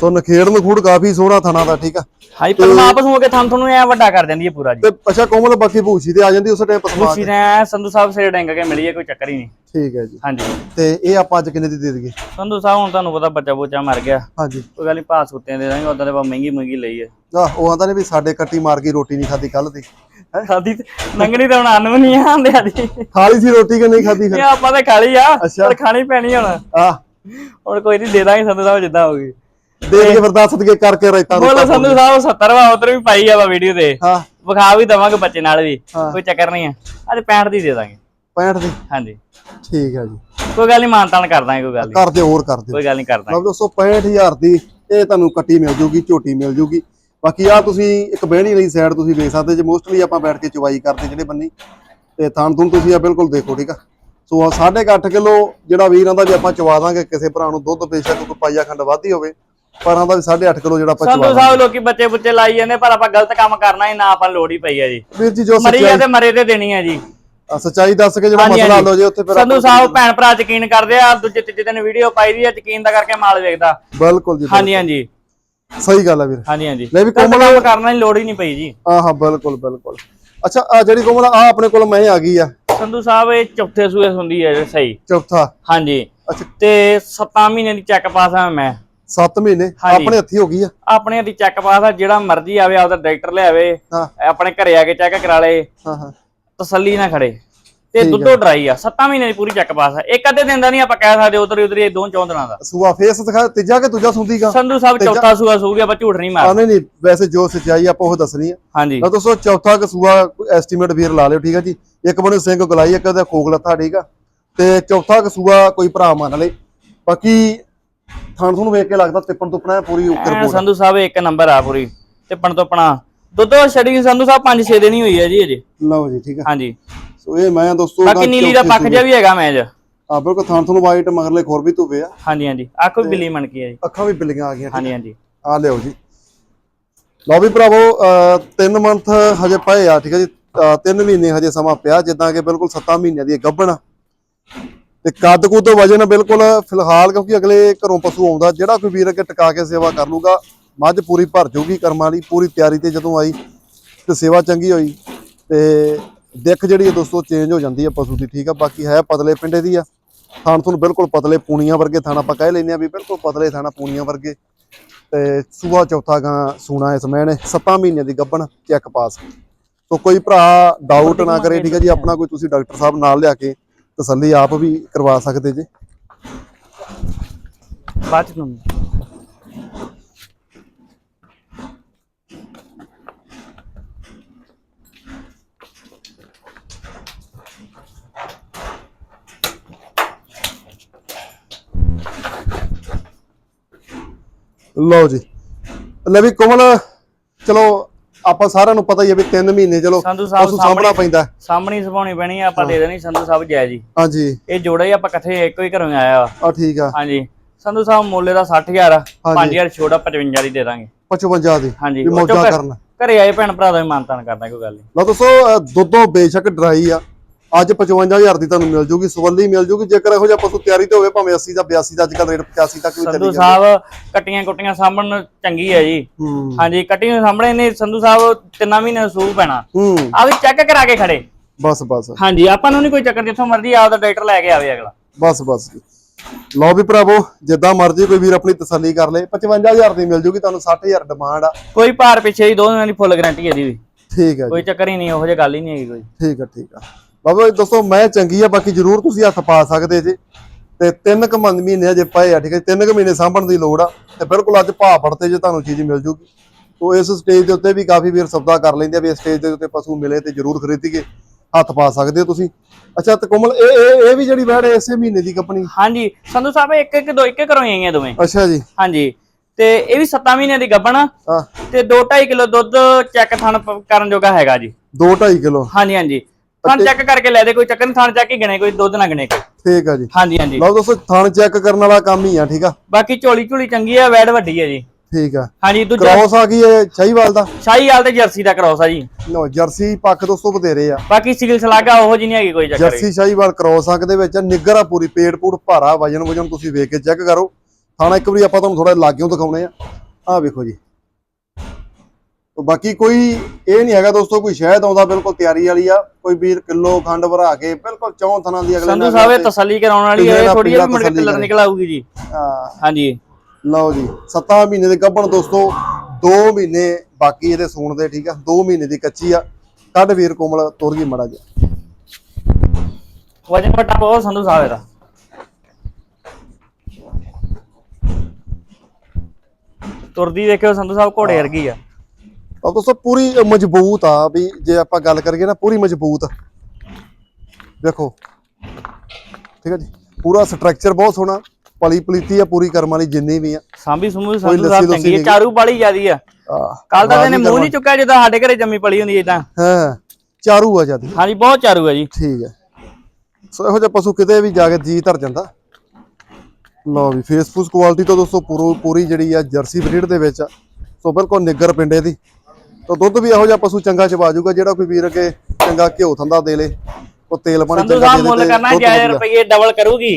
ਸੋ ਨਖੇੜ ਨਖੂੜ ਕਾਫੀ ਸੋਹਣਾ ਥਣਾ ਦਾ ਠੀਕ ਆ? ਹਾਂਜੀ ਪਰ ਮਾਪਸ ਹੋ ਕੇ ਥਾਂ ਤੁਹਾਨੂੰ ਐ ਵੱਡਾ ਕਰ ਦਿੰਦੀ ਹੈ ਪੂਰਾ ਜੀ। ਤੇ ਅੱਛਾ ਕੋਮਲ ਬਾਕੀ ਭੂਸੀ ਤੇ ਆ ਜਾਂਦੀ ਉਸ ਟਾਈਮ ਪਸਮਾ ਖੁਸ਼ੀ ਨੇ ਸੰਧੂ ਸਾਹਿਬ ਸਿਰ ਡੈਂਗ ਕੇ ਮਿਲੀ ਹੈ ਕੋਈ ਚੱਕਰ ਹੀ ਨਹੀਂ। ਠੀਕ ਹੈ ਜੀ। ਹਾਂਜੀ। ਤੇ ਇਹ ਆਪਾਂ ਅੱਜ ਕਿੰਨੇ ਦੀ ਦੇ ਦਈਏ? ਸੰਧੂ ਸਾਹਿਬ ਹੁਣ ਤੁਹਾਨੂੰ ਪਤਾ ਬੱਚਾ ਬੋਚਾ ਮਰ ਗਿਆ। ਹਾਂਜੀ। ਕੋਈ ਗੱਲ ਨਹੀਂ ਭਾਅ ਸੁੱਤਿਆਂ ਦੇ ਦਾਂਗੇ ਉਦਾਂ ਤੇ ਆਪਾਂ ਮਹਿੰਗੀ ਮਹਿੰਗੀ ਲਈ ਹੈ ਆ ਉਹ ਆਂਦਾ ਨੇ ਵੀ ਸਾਡੇ ਕੱਟੀ ਮਾਰ ਕੇ ਰੋਟੀ ਨਹੀਂ ਖਾਦੀ ਕੱਲ ਦੀ। ਖਾਦੀ ਨੰਗਣੀ ਤਾਂ ਹੁਣ ਅੰਨ ਨਹੀਂ ਆਂਦੇ ਆਦੀ ਖਾਲੀ ਸੀ ਰੋਟੀ ਕਿ ਨਹੀਂ ਖਾਦੀ ਫਿਰ? ਆਪਾਂ ਤਾਂ ਖਾ ਲਈ ਆ। ਪਰ ਖਾਣੀ ਪੈਣੀ ਹੁਣ। ਆ। ਹੁਣ ਕੋਈ ਨਹੀਂ ਦੇ ਦਾਂਗੇ ਸੰਧੂ ਸਾਹਿਬ ਜਿੱਦਾਂ ਹੋਊਗੀ। ਦੇ ਕੇ ਦੱਸ ਦਈਏ ਕਰਕੇ ਰਾਇਤਾ ਬੋਲੋ ਸੰਧੂ ਸਾਹਿਬ 70 ਵਾ ਉਧਰ ਵੀ ਪਾਈ ਆ ਵਾ ਵੀਡੀਓ ਤੇ। ਹਾਂ। ਵਿਖਾ ਵੀ ਦਵਾਂਗੇ ਬੱਚੇ ਨਾਲ ਵੀ। ਕੋਈ ਚੱਕਰ ਨਹੀਂ ਆ। ਅੱਜ 65 ਦੀ ਦੇ ਦਾਂਗੇ। 65 ਦੀ? ਹਾਂਜੀ। ਠੀਕ ਹੈ ਜੀ। ਕੋਈ ਗੱਲ ਨਹੀਂ ਮਾਨਤਾਨ ਕਰ ਦਾਂਗੇ ਕੋਈ ਗੱਲ ਨਹੀਂ। ਕਰ ਦਿਓ ਹੋਰ ਕਰ ਦਿਓ। ਕੋਈ ਗੱਲ ਨਹੀਂ ਕਰ ਦਾਂਗੇ। ਲਓ ਦੋਸਤੋ 65000 ਦੀ ਇਹ ਤੁਹਾਨੂੰ ਕੱਟੀ ਮਿਲ ਜੂਗੀ ਝੋਟੀ ਮਿਲ ਜੂਗੀ। ਬਾਕੀ ਆ ਤੁਸੀਂ ਇੱਕ ਬਹਿਣੀ ਵਾਲੀ ਸਾਈਡ ਤੁਸੀਂ ਵੇਖ ਸਕਦੇ ਜੇ। ਮੋਸਟਲੀ ਆਪਾਂ ਬੈਠ ਕੇ ਚਵਾਈ ਕਰਦੇ ਜਿਹੜੇ ਬੰਨੀ। ਤੇ ਥਣ ਥੁਣ ਤੁਸੀਂ ਆ ਬਿਲਕੁਲ ਦੇਖੋ ਠੀਕ ਆ? ਸੋ ਆ 8.5 ਕਿਲੋ ਜਿਹੜਾ ਵੀਰਾਂ ਦਾ ਵੀ ਆਪਾਂ ਚਵਾ ਦਾਂਗੇ ਕਿਸੇ ਭਰਾ ਨੂੰ ਦੁੱਧ ਬੇਸ਼ੱਕ ਕੋਈ ਪਾਈਆ ਖੰਡ ਵਾਧੀ ਹੋਵੇ। ਪਰ ਆਂਦਾ ਵੀ 8.5 ਕਿਲੋ ਜਿਹੜਾ ਆਪਾਂ ਸੰਧੂ ਸਾਹਿਬ ਲੋਕੀ ਬੱਚੇ ਬੁੱਚੇ ਲਾਈ ਜਾਂਦੇ ਪਰ ਆਪਾਂ ਗਲਤ ਕੰਮ ਕਰਨਾ ਹੀ ਨਾ ਆਪਾਂ ਲੋੜ ਹੀ ਪਈ ਆ ਜੀ। ਵੀਰ ਜੀ ਜੋ ਮਰੀ ਆ ਤੇ ਮਰੇ ਤੇ ਦੇਣੀ ਆ ਜੀ। ਸੱਚਾਈ ਦੱਸ ਕੇ ਜਿਹੜਾ ਮਸਲਾ ਹੋ ਜੇ ਉੱਥੇ ਫਿਰ ਸੰਧੂ ਸਾਹਿਬ ਭੈਣ ਭਰਾ ਯਕੀਨ ਕਰਦੇ ਆ ਦੂਜੇ ਤੀਜੇ ਦਿਨ ਵੀਡੀਓ ਪਾਈ ਦੀ ਆ ਯਕੀਨ ਦਾ ਕਰਕੇ ਮਾਲ ਵੇਖਦਾ। ਬਿਲਕੁਲ ਜੀ ਹਾਂਜੀ ਹਾਂਜੀ। ਸਹੀ ਗੱਲ ਆ ਵੀਰ। ਹਾਂਜੀ ਹਾਂਜੀ। ਲੈ ਵੀ ਕੋਮਲ ਕੰਮ ਕਰਨਾ ਹੀ ਲੋੜ ਹੀ ਨਹੀਂ ਪਈ ਜੀ। ਹਾਂ ਹਾਂ ਬਿਲਕੁਲ ਬਿਲਕੁਲ। ਅੱਛਾ ਆ ਜਿਹੜੀ ਕੋਮਲ ਆ ਆਪਣੇ ਕੋਲ ਮੈਂ ਆ ਗਈ ਆ। ਸੰਧੂ ਸਾਹਿਬ ਇਹ ਚੌਥੇ ਸੂਏ ਹੁੰਦੀ ਹੈ ਸਹੀ। ਚੌਥਾ। ਹਾਂਜੀ। ਅੱਛਾ। ਤੇ 7 ਮਹੀਨੇ ਦੀ ਚੈੱਕ ਪਾਸ ਆ ਮੈਂ। 7 ਮਹੀਨੇ ਹਾਂਜੀ। ਆਪਣੇ ਹੱਥੀ ਹੋ ਗਈ ਆ। ਆਪਣੇ ਦੀ ਚੈੱਕ ਪਾਸ ਆ ਜਿਹੜਾ ਮਰਜ਼ੀ ਆਵੇ ਆਪਦਾ ਡਾਕਟਰ ਲਿਆਵੇ ਹਾਂ। ਆਪਣੇ ਘਰੇ ਆ ਕੇ ਚੈੱਕ ਕਰਾ ਲੇ। ਹਾਂ ਹਾਂ। ਤਸੱਲੀ ਨਾ ਖੜੇ। ਤੇ ਠੀਕ ਦੁੱਧੋ ਡਰਾਈ ਆ 7 ਮਹੀਨੇ ਦੀ ਪੂਰੀ ਚੈੱਕ ਪਾਸ ਆ। ਇੱਕ ਅੱਧੇ ਦਿਨ ਦਾ ਨਹੀਂ ਆਪਾਂ ਕਹਿ ਸਕਦੇ ਉਧਰ ਉਧਰ ਇਹ ਦੋ ਚੌਂ ਦਿਨਾਂ ਦਾ। ਸੂਆ ਫੇਸ ਦਿਖਾ ਤੀਜਾ ਕਿ ਦੂਜਾ ਸੁੰਦੀਗਾ ਸੰਧੂ ਸਾਹਿਬ ਚੌਥਾ ਸੂਆ ਸੂਗੀ ਆਪਾਂ ਝੂਠ ਨਹੀਂ ਮਾਰ ਨਹੀਂ ਨਹੀਂ ਵੈਸੇ ਜੋ ਸੱਚਾਈ ਆਪਾਂ ਉਹ ਦੱਸਣੀ ਆ। ਹਾਂਜੀ। ਤਾਂ ਦੋਸਤੋ ਚੌਥਾ ਕਸੂਆ ਐਸਟੀਮੇਟ ਵੀਰ ਲਾ ਲਿਓ ਠੀਕ ਆ ਜੀ। ਇੱਕ ਬਣੇ ਸਿੰਘ ਗੁਲਾਈ ਇੱਕ ਉਹਦਾ ਕੋਕ ਲੱਥਾ ਠੀਕ ਆ ਤੇ ਚੌਥਾ ਕਸੂਆ ਕੋਈ ਭਰਾ ਮੰਨ ਲੇ। ਬਾਕੀ ਥਾਣ ਤੁਹਾਨੂੰ ਵੇਖ ਕੇ ਲੱਗਦਾ ਤਿੱਪਣ ਤੁਪਣਾ ਪੂਰੀ ਉੱਕਰ ਐਂ ਪੂਰਾ। ਸੰਧੂ ਸਾਹਿਬ ਇੱਕ ਨੰਬਰ ਆ ਪੂਰੀ ਤੇ ਪਣ ਤੋਂ ਪਣਾ ਦੁੱਧ ਛੜੀ ਸੰਧੂ ਸਾਹਿਬ 5-6 ਦਿਨ ਹੀ ਹੋਈ ਹੈ ਜੀ ਅਜੇ। ਲਓ ਜੀ ਠੀਕ ਆ ਹਾਂਜੀ। ਸੋ ਇਹ ਮੈਂ ਦੋਸਤੋ ਬਾਕੀ ਨੀਲੀ ਦਾ ਪੱਖ ਜਿਹਾ ਵੀ ਹੈਗਾ ਮੈਚ। ਆ ਬਿਲਕੁਲ ਥਾਣ ਤੁਹਾਨੂੰ ਵਾਈਟ ਮਗਰਲੇ ਖੋਰ ਵੀ ਧੁਵੇ ਆ। ਹਾਂਜੀ ਹਾਂਜੀ। ਆਖੋ ਵੀ ਬਿੱਲੀ ਮਣ ਕੀ ਹੈ ਜੀ। ਅੱਖਾਂ ਵੀ ਬਿੱਲੀਆਂ ਆ ਗਈਆਂ ਹਾਂਜੀ ਹਾਂਜੀ। ਆ ਲਿਓ ਜੀ। ਲਓ ਵੀ ਭਰਾਵੋ 3 ਮੰਥ ਹਜੇ ਪਏ ਆ ਠੀਕ ਹੈ ਜੀ। 3 ਮਹੀਨੇ ਹਜੇ ਸਮਾਂ ਪਿਆ ਜਿੱਦਾਂ ਕਿ ਬਿਲਕੁਲ 7 ਮਹੀਨਿਆਂ ਦੀ ਇਹ ਗੱਭਣ ਆ। ਤੇ ਕੱਦ ਕੁੱਦ ਵਜਨ ਬਿਲਕੁਲ ਫਿਲਹਾਲ ਕਿਉਂਕਿ ਅਗਲੇ ਘਰੋਂ ਪਸ਼ੂ ਆਉਂਦਾ, ਜਿਹੜਾ ਕੋਈ ਵੀਰ ਅੱਗੇ ਟਿਕਾ ਕੇ ਸੇਵਾ ਕਰ ਲੂਗਾ, ਮੱਝ ਪੂਰੀ ਭਰ ਜੂਗੀ ਕਰਮਾਂ ਵਾਲੀ ਪੂਰੀ ਤਿਆਰੀ ਤੇ ਜਦੋਂ ਆਈ ਤੇ ਸੇਵਾ ਚੰਗੀ ਹੋਈ ਤੇ ਦਿੱਖ ਜਿਹੜੀ ਹੈ ਦੋਸਤੋ ਚੇਂਜ ਹੋ ਜਾਂਦੀ ਹੈ ਪਸ਼ੂ ਦੀ, ਠੀਕ ਆ? ਬਾਕੀ ਹੈ ਪਤਲੇ ਪਿੰਡੇ ਦੀ ਆ। ਥਾਣ ਤੁਹਾਨੂੰ ਬਿਲਕੁਲ ਪਤਲੇ ਪੂਣੀਆਂ ਵਰਗੇ ਥਾਣਾ ਆਪਾਂ ਕਹਿ ਲੈਂਦੇ ਆ ਵੀ ਬਿਲਕੁਲ ਪਤਲੇ ਥਾਣਾ ਪੂਣੀਆਂ ਵਰਗੇ। ਤੇ ਸੂਆ ਚੌਥਾ ਗਾਂ ਸੂਣਾ ਇਸ ਮੈਂ ਨੇ 7 ਮਹੀਨਿਆਂ ਦੀ ਗੱਭਣ ਚੈੱਕ ਪਾਸ। ਤੋ ਕੋਈ ਭਰਾ ਡਾਊਟ ਨਾ ਕਰੇ, ਠੀਕ ਹੈ ਜੀ? ਆਪਣਾ ਕੋਈ ਤੁਸੀਂ ਡਾਕਟਰ ਸਾਹਿਬ ਨਾਲ ਲਿਆ ਕੇ ਤਸੱਲੀ ਆਪ ਵੀ ਕਰਵਾ ਸਕਦੇ ਜੀ। ਬਾਅਦ ਚ ਤੁਹਾਨੂੰ ਲਓ ਜੀ। ਲੈ ਵੀ ਕੋਮਲ ਚਲੋ ਆਪਾਂ ਸਾਰਿਆਂ ਨੂੰ ਪਤਾ ਹੀ ਹੈ ਵੀ 3 ਮਹੀਨੇ ਚਲੋ ਸੰਧੂ ਸਾਹਿਬ ਸਾਂਭਣਾ ਪੈਂਦਾ। ਸਾਹਮਣੀ ਸੁਭਾਉਣੀ ਪੈਣੀ ਆ ਆਪਾਂ ਦੇ ਦੇਣੀ ਸੰਧੂ ਸਾਹਿਬ ਜੈ ਜੀ ਹਾਂਜੀ। ਇਹ ਜੋੜਾ ਹੀ ਆਪਾਂ ਇਕੱਠੇ ਇੱਕੋ ਹੀ ਘਰੋਂ ਆਇਆ ਵਾ। ਆ ਠੀਕ ਆ। ਹਾਂਜੀ। ਸੰਧੂ ਸਾਹਿਬ ਮੁੱਲੇ ਦਾ 60000 ਆ ਹਾਂਜੀ। 5000 ਛੋੜਾ 55 ਦੀ ਦੇ ਦਾਂਗੇ। 55 ਦੀ ਹਾਂਜੀ। ਮੌਜਾਂ ਕਰਨ। ਘਰੇ ਆਏ ਭੈਣ ਭਰਾ ਦਾ ਵੀ ਮਾਨਤਾਨ ਕਰਦਾ ਕੋਈ ਗੱਲ ਨਹੀਂ। ਲਓ ਦੋਸਤੋ ਦੁੱਧੋ ਬੇਸ਼ੱਕ ਡਰਾਈ ਆ। ਅੱਜ 55000 ਦੀ ਤੁਹਾਨੂੰ ਮਿਲ ਜੂਗੀ ਸਵੱਲੀ ਮਿਲ ਜੂਗੀ। ਜੇਕਰ ਇਹੋ ਜਿਹਾ ਪਸ਼ੂ ਤਿਆਰੀ ਤੇ ਹੋਵੇ ਭਾਵੇਂ 80 ਦਾ 82 ਦਾ ਅੱਜ ਕੱਲ ਰੇਟ 85 ਤੱਕ ਵੀ ਸੰਧੂ ਚੱਲੀ ਜਾਂਦਾ। ਸਾਹਿਬ ਕਟੀਆਂ ਕੁੱਟੀਆਂ ਸਾਂਭਣ ਚੰਗੀ ਹੈ ਜੀ। ਹੂੰ। ਹਾਂਜੀ ਕਟੀਆਂ ਸਾਹਮਣੇ ਨੇ ਸੰਧੂ ਸਾਹਿਬ ਤਿੰਨਾਂ ਮਹੀਨੇ ਦਾ ਸੂਹ ਪੈਣਾ। ਹੂੰ। ਆ ਵੀ ਚੈੱਕ ਕਰਾ ਕੇ ਖੜੇ। ਬਸ ਬਸ। ਹਾਂਜੀ ਆਪਾਂ ਨੂੰ ਨਹੀਂ ਕੋਈ ਚੱਕਰ ਜਿੱਥੋਂ ਮਰਜ਼ੀ ਆਪਦਾ ਡਾਕਟਰ ਲੈ ਕੇ ਆਵੇ ਅਗਲਾ। ਬਸ ਬਸ। ਲਓ ਵੀ ਭਰਾਵੋ ਜਿੱਦਾਂ ਮਰਜ਼ੀ ਕੋਈ ਵੀਰ ਆਪਣੀ ਤਸੱਲੀ ਕਰ ਲੇ 55000 ਦੀ ਮਿਲ ਜੂਗੀ ਤੁਹਾਨੂੰ 60000 ਡਿਮਾਂਡ ਆ। ਕੋਈ ਭਾਰ ਪਿੱਛੇ ਹੀ ਦੋ ਦਿਨਾਂ ਦੀ ਫੁੱਲ ਗਾਰੰਟੀ ਹੈ ਦੀ ਵੀ। ਠੀਕ ਹੈ ਜੀ। ਕੋਈ ਚੱਕਰ ਹੀ ਨਹੀਂ ਉਹੋ ਜਿਹੀ ਗੱਲ ਹੀ ਨਹੀਂ ਹੈਗੀ ਕੋਈ। ਠੀਕ ਹੈ ਠੀਕ ਆ। ਬਾਬਾ ਜੀ ਦੋਸਤੋ ਮੈਂ ਚੰਗੀ ਆ ਬਾਕੀ ਜਰੂਰ ਤੁਸੀਂ ਹੱਥ ਪਾ ਸਕਦੇ ਜੇ। ਤੇ ਤਿੰਨ ਕੁ ਮੰਨ ਮਹੀਨੇ ਜੇ ਪਏ ਆ ਠੀਕ ਹੈ ਤਿੰਨ ਕੁ ਮਹੀਨੇ ਸਾਂਭਣ ਦੀ ਲੋੜ ਆ ਤੇ ਬਿਲਕੁਲ ਅੱਜ ਭਾਅ ਪੜਤੇ ਜੇ ਤੁਹਾਨੂੰ ਚੀਜ਼ ਮਿਲ ਜੂਗੀ। ਤੋ ਇਸ ਸਟੇਜ ਦੇ ਉੱਤੇ ਵੀ ਕਾਫੀ ਵੀਰ ਸਬਦਾ ਕਰ ਲੈਂਦੇ ਆ ਵੀ ਇਸ ਸਟੇਜ ਦੇ ਉੱਤੇ ਪਸ਼ੂ ਮਿਲੇ ਤੇ ਜਰੂਰ ਖਰੀਦੀਏ। ਹੱਥ ਪਾ ਸਕਦੇ ਹੋ ਤੁਸੀਂ। ਅੱਛਾ ਤੇ ਕੋਮਲ ਇਹ ਇਹ ਇਹ ਵੀ ਜਿਹੜੀ ਵੈੜ ਇਸੇ ਮਹੀਨੇ ਦੀ ਕੰਪਨੀ? ਹਾਂਜੀ ਸੰਧੂ ਸਾਹਿਬ ਇੱਕ ਇੱਕ ਦੋ ਇੱਕ ਹੀ ਆਈਆਂ ਦੋਵੇਂ। ਅੱਛਾ ਜੀ। ਹਾਂਜੀ ਤੇ ਇਹ ਵੀ 7 ਮਹੀਨਿਆਂ ਦੀ ਗੱਭਣ ਤੇ 2.5 ਕਿਲੋ ਦੁੱਧ ਚੈੱਕ ਥਣ ਕਰਨ ਜੋਗਾ ਹੈਗਾ ਜੀ। 2.5 ਕਿਲੋ? ਹਾਂਜੀ ਹਾਂਜੀ। ਥਣ ਚੈੱਕ ਕਰਕੇ ਲੈ ਦੇ ਕੋਈ ਚੱਕਰ ਨਹੀਂ ਥਣ ਚੱਕ ਹੀ ਗਣੇ ਕੋਈ ਦੁੱਧ ਨਾ ਗਣੇ ਕੋਈ। ਠੀਕ ਆ ਜੀ। ਹਾਂਜੀ ਹਾਂਜੀ। ਲਓ ਦੋਸਤੋ ਥਣ ਚੈੱਕ ਕਰਨ ਵਾਲਾ ਕੰਮ ਹੀ ਆ ਠੀਕ ਆ? ਬਾਕੀ ਝੋਲੀ ਝੋਲੀ ਚੰਗੀ ਆ ਵੈੜ ਵੱਡੀ ਹੈ ਜੀ। ਠੀਕ ਆ। ਹਾਂਜੀ ਦੂਜਾ ਕ੍ਰੋਸ ਆ ਗਈ ਹੈ ਸ਼ਾਹੀਵਾਲ ਦਾ? ਸ਼ਾਹੀ ਵਾਲ ਤੇ ਜਰਸੀ ਦਾ ਕਰਾਉਸ ਆ ਜੀ। ਨੋ ਜਰਸੀ ਪੱਖ ਦੋਸਤੋ ਬਥੇਰੇ ਆ। ਬਾਕੀ ਸਿਗਲ ਸਲਾਗਾ ਉਹੋ ਜਿਹੀ ਨਹੀਂ ਹੈਗੀ ਕੋਈ ਚੱਕਰ ਜਰਸੀ ਸ਼ਾਹੀਵਾਲ ਕ੍ਰੋਸ ਅੰਕ ਦੇ ਵਿੱਚ ਨਿੱਗਰ ਆ ਪੂਰੀ ਪੇਟ ਪੂੜ ਭਾਰਾ ਵਜਨ ਵਜਨ ਤੁਸੀਂ ਵੇਖ ਕੇ ਚੈੱਕ ਕਰੋ। ਥਾਣਾ ਇੱਕ ਵਾਰੀ ਆਪਾਂ ਤੁਹਾਨੂੰ ਥੋੜਾ ਲਾਗਿਓਂ ਦਿਖਾਉਣੇ ਆ। ਆਹ ਵੇਖੋ ਜੀ। ਤੇ ਬਾਕੀ ਕੋਈ ਇਹ ਨਹੀਂ ਹੈਗਾ ਦੋਸਤੋ ਕੋਈ ਸ਼ਹਿਦ ਆਉਂਦਾ ਬਿਲਕੁਲ ਤਿਆਰੀ ਵਾਲੀ ਆ ਕੋਈ ਵੀਰ ਕਿਲੋ ਖੰਡ ਭਰਾ ਕੇ ਬਿਲਕੁਲ ਚੌਂ ਥਣਾ ਦੀ ਅਗਲੇ ਸੰਧੂ ਸਾਹਿਬ ਇਹ ਤਸੱਲੀ ਕਰਾਉਣ ਵਾਲੀ ਹੈ ਥੋੜੀ ਜਿਹੀ ਮੁੜ ਕੇ ਕਰੇ। ਨਿਕਲ ਆਊਗੀ ਜੀ। ਹਾਂ। ਹਾਂਜੀ। ਲਓ ਜੀ 7 ਮਹੀਨੇ ਦੇ ਗੱਭਣ ਦੋਸਤੋ 2 ਮਹੀਨੇ ਬਾਕੀ ਇਹਦੇ ਸੂਣ ਦੇ ਠੀਕ ਆ? 2 ਮਹੀਨੇ ਦੀ ਕੱਚੀ ਆ। ਕੱਢ ਵੀਰ ਕੋਮਲ ਤੁਰ ਗਈ ਮੜਾ ਜੀ ਵਜਨ ਵੱਟਾ ਬਹੁਤ ਸੰਧੂ ਸਾਹਿਬ ਇਹਦਾ। ਤੁਰਦੀ ਦੇਖਿਓ ਸੰਧੂ ਸਾਹਿਬ ਘੋੜੇ ਵਰਗੀ ਆ। ਤਾਂ ਦੋਸਤੋ ਪੂਰੀ ਮਜ਼ਬੂਤ ਆ ਵੀ ਜੇ ਆਪਾਂ ਗੱਲ ਕਰੀਏ ਨਾ ਪੂਰੀ ਮਜ਼ਬੂਤ। ਦੇਖੋ ਠੀਕ ਹੈ ਜੀ? ਪੂਰਾ ਸਟਰਕਚਰ ਬਹੁਤ ਸੋਹਣਾ ਪਲੀ ਪਲੀਤੀ ਆ ਪੂਰੀ ਕਰਮ ਵਾਲੀ ਜਿੰਨੀ ਵੀ ਆ। ਸਾਂਭੀ ਕੋਈ ਸੰਧੂ ਸਾਹਿਬ ਚੰਗੀ ਹੈ। ਚਾਰੂ ਬਾਲੀ ਜਿਆਦੀ ਆ। ਕੱਲ ਦਾ ਇਹਨੇ ਮੂੰਹ ਨਹੀਂ ਚੁੱਕਿਆ ਜਿੱਦਾਂ ਸਾਡੇ ਘਰੇ ਜੰਮੀ ਪਲੀ ਹੁੰਦੀ ਇਦਾਂ ਹਾਂ ਚਾਰੂ ਆ ਜਾਂਦੀ ਹਾਂਜੀ ਬਹੁਤ ਚਾਰੂ ਆ ਜੀ। ਠੀਕ ਹੈ ਸੋ ਇਹੋ ਜਿਹਾ ਪਸ਼ੂ ਕਿਤੇ ਵੀ ਜਾ ਕੇ ਜੀ ਧਰ ਜਾਂਦਾ। ਲਓ ਵੀ ਫੇਸਬੁੱਕ ਕੁਆਲਿਟੀ ਤੋਂ ਦੋਸਤੋ ਪੂਰੀ ਪੂਰੀ ਜਿਹੜੀ ਆ ਜਰਸੀ ਬਰੀਡ ਦੇ ਵਿੱਚ ਆ। ਸੋ ਬਿਲਕੁਲ ਨਿੱਗਰ ਪਿੰਡੇ ਦੀ। ਤਾਂ ਦੁੱਧ ਵੀ ਇਹੋ ਜਿਹਾ ਪਸ਼ੂ ਚੰਗਾ ਚਵਾ ਜਾਊਗਾ ਜਿਹੜਾ ਕੋਈ ਵੀਰ ਅੱਗੇ ਚੰਗਾ ਘਿਓ ਥੰਦਾ ਦੇ ਲੇ ਉਹ ਤੇਲ ਪਾਣੀ ਸੰਧੂ ਚੰਗਾ ਸਾਹਿਬ ਦੇ ਮੁੱਲ ਦੇ ਤੇ ਕਰਨਾ ਦੁੱਧ ਜਾਇਜ਼ ਵਧੀਆ। ਰੁਪਏ ਡਬਲ ਕਰੂਗੀ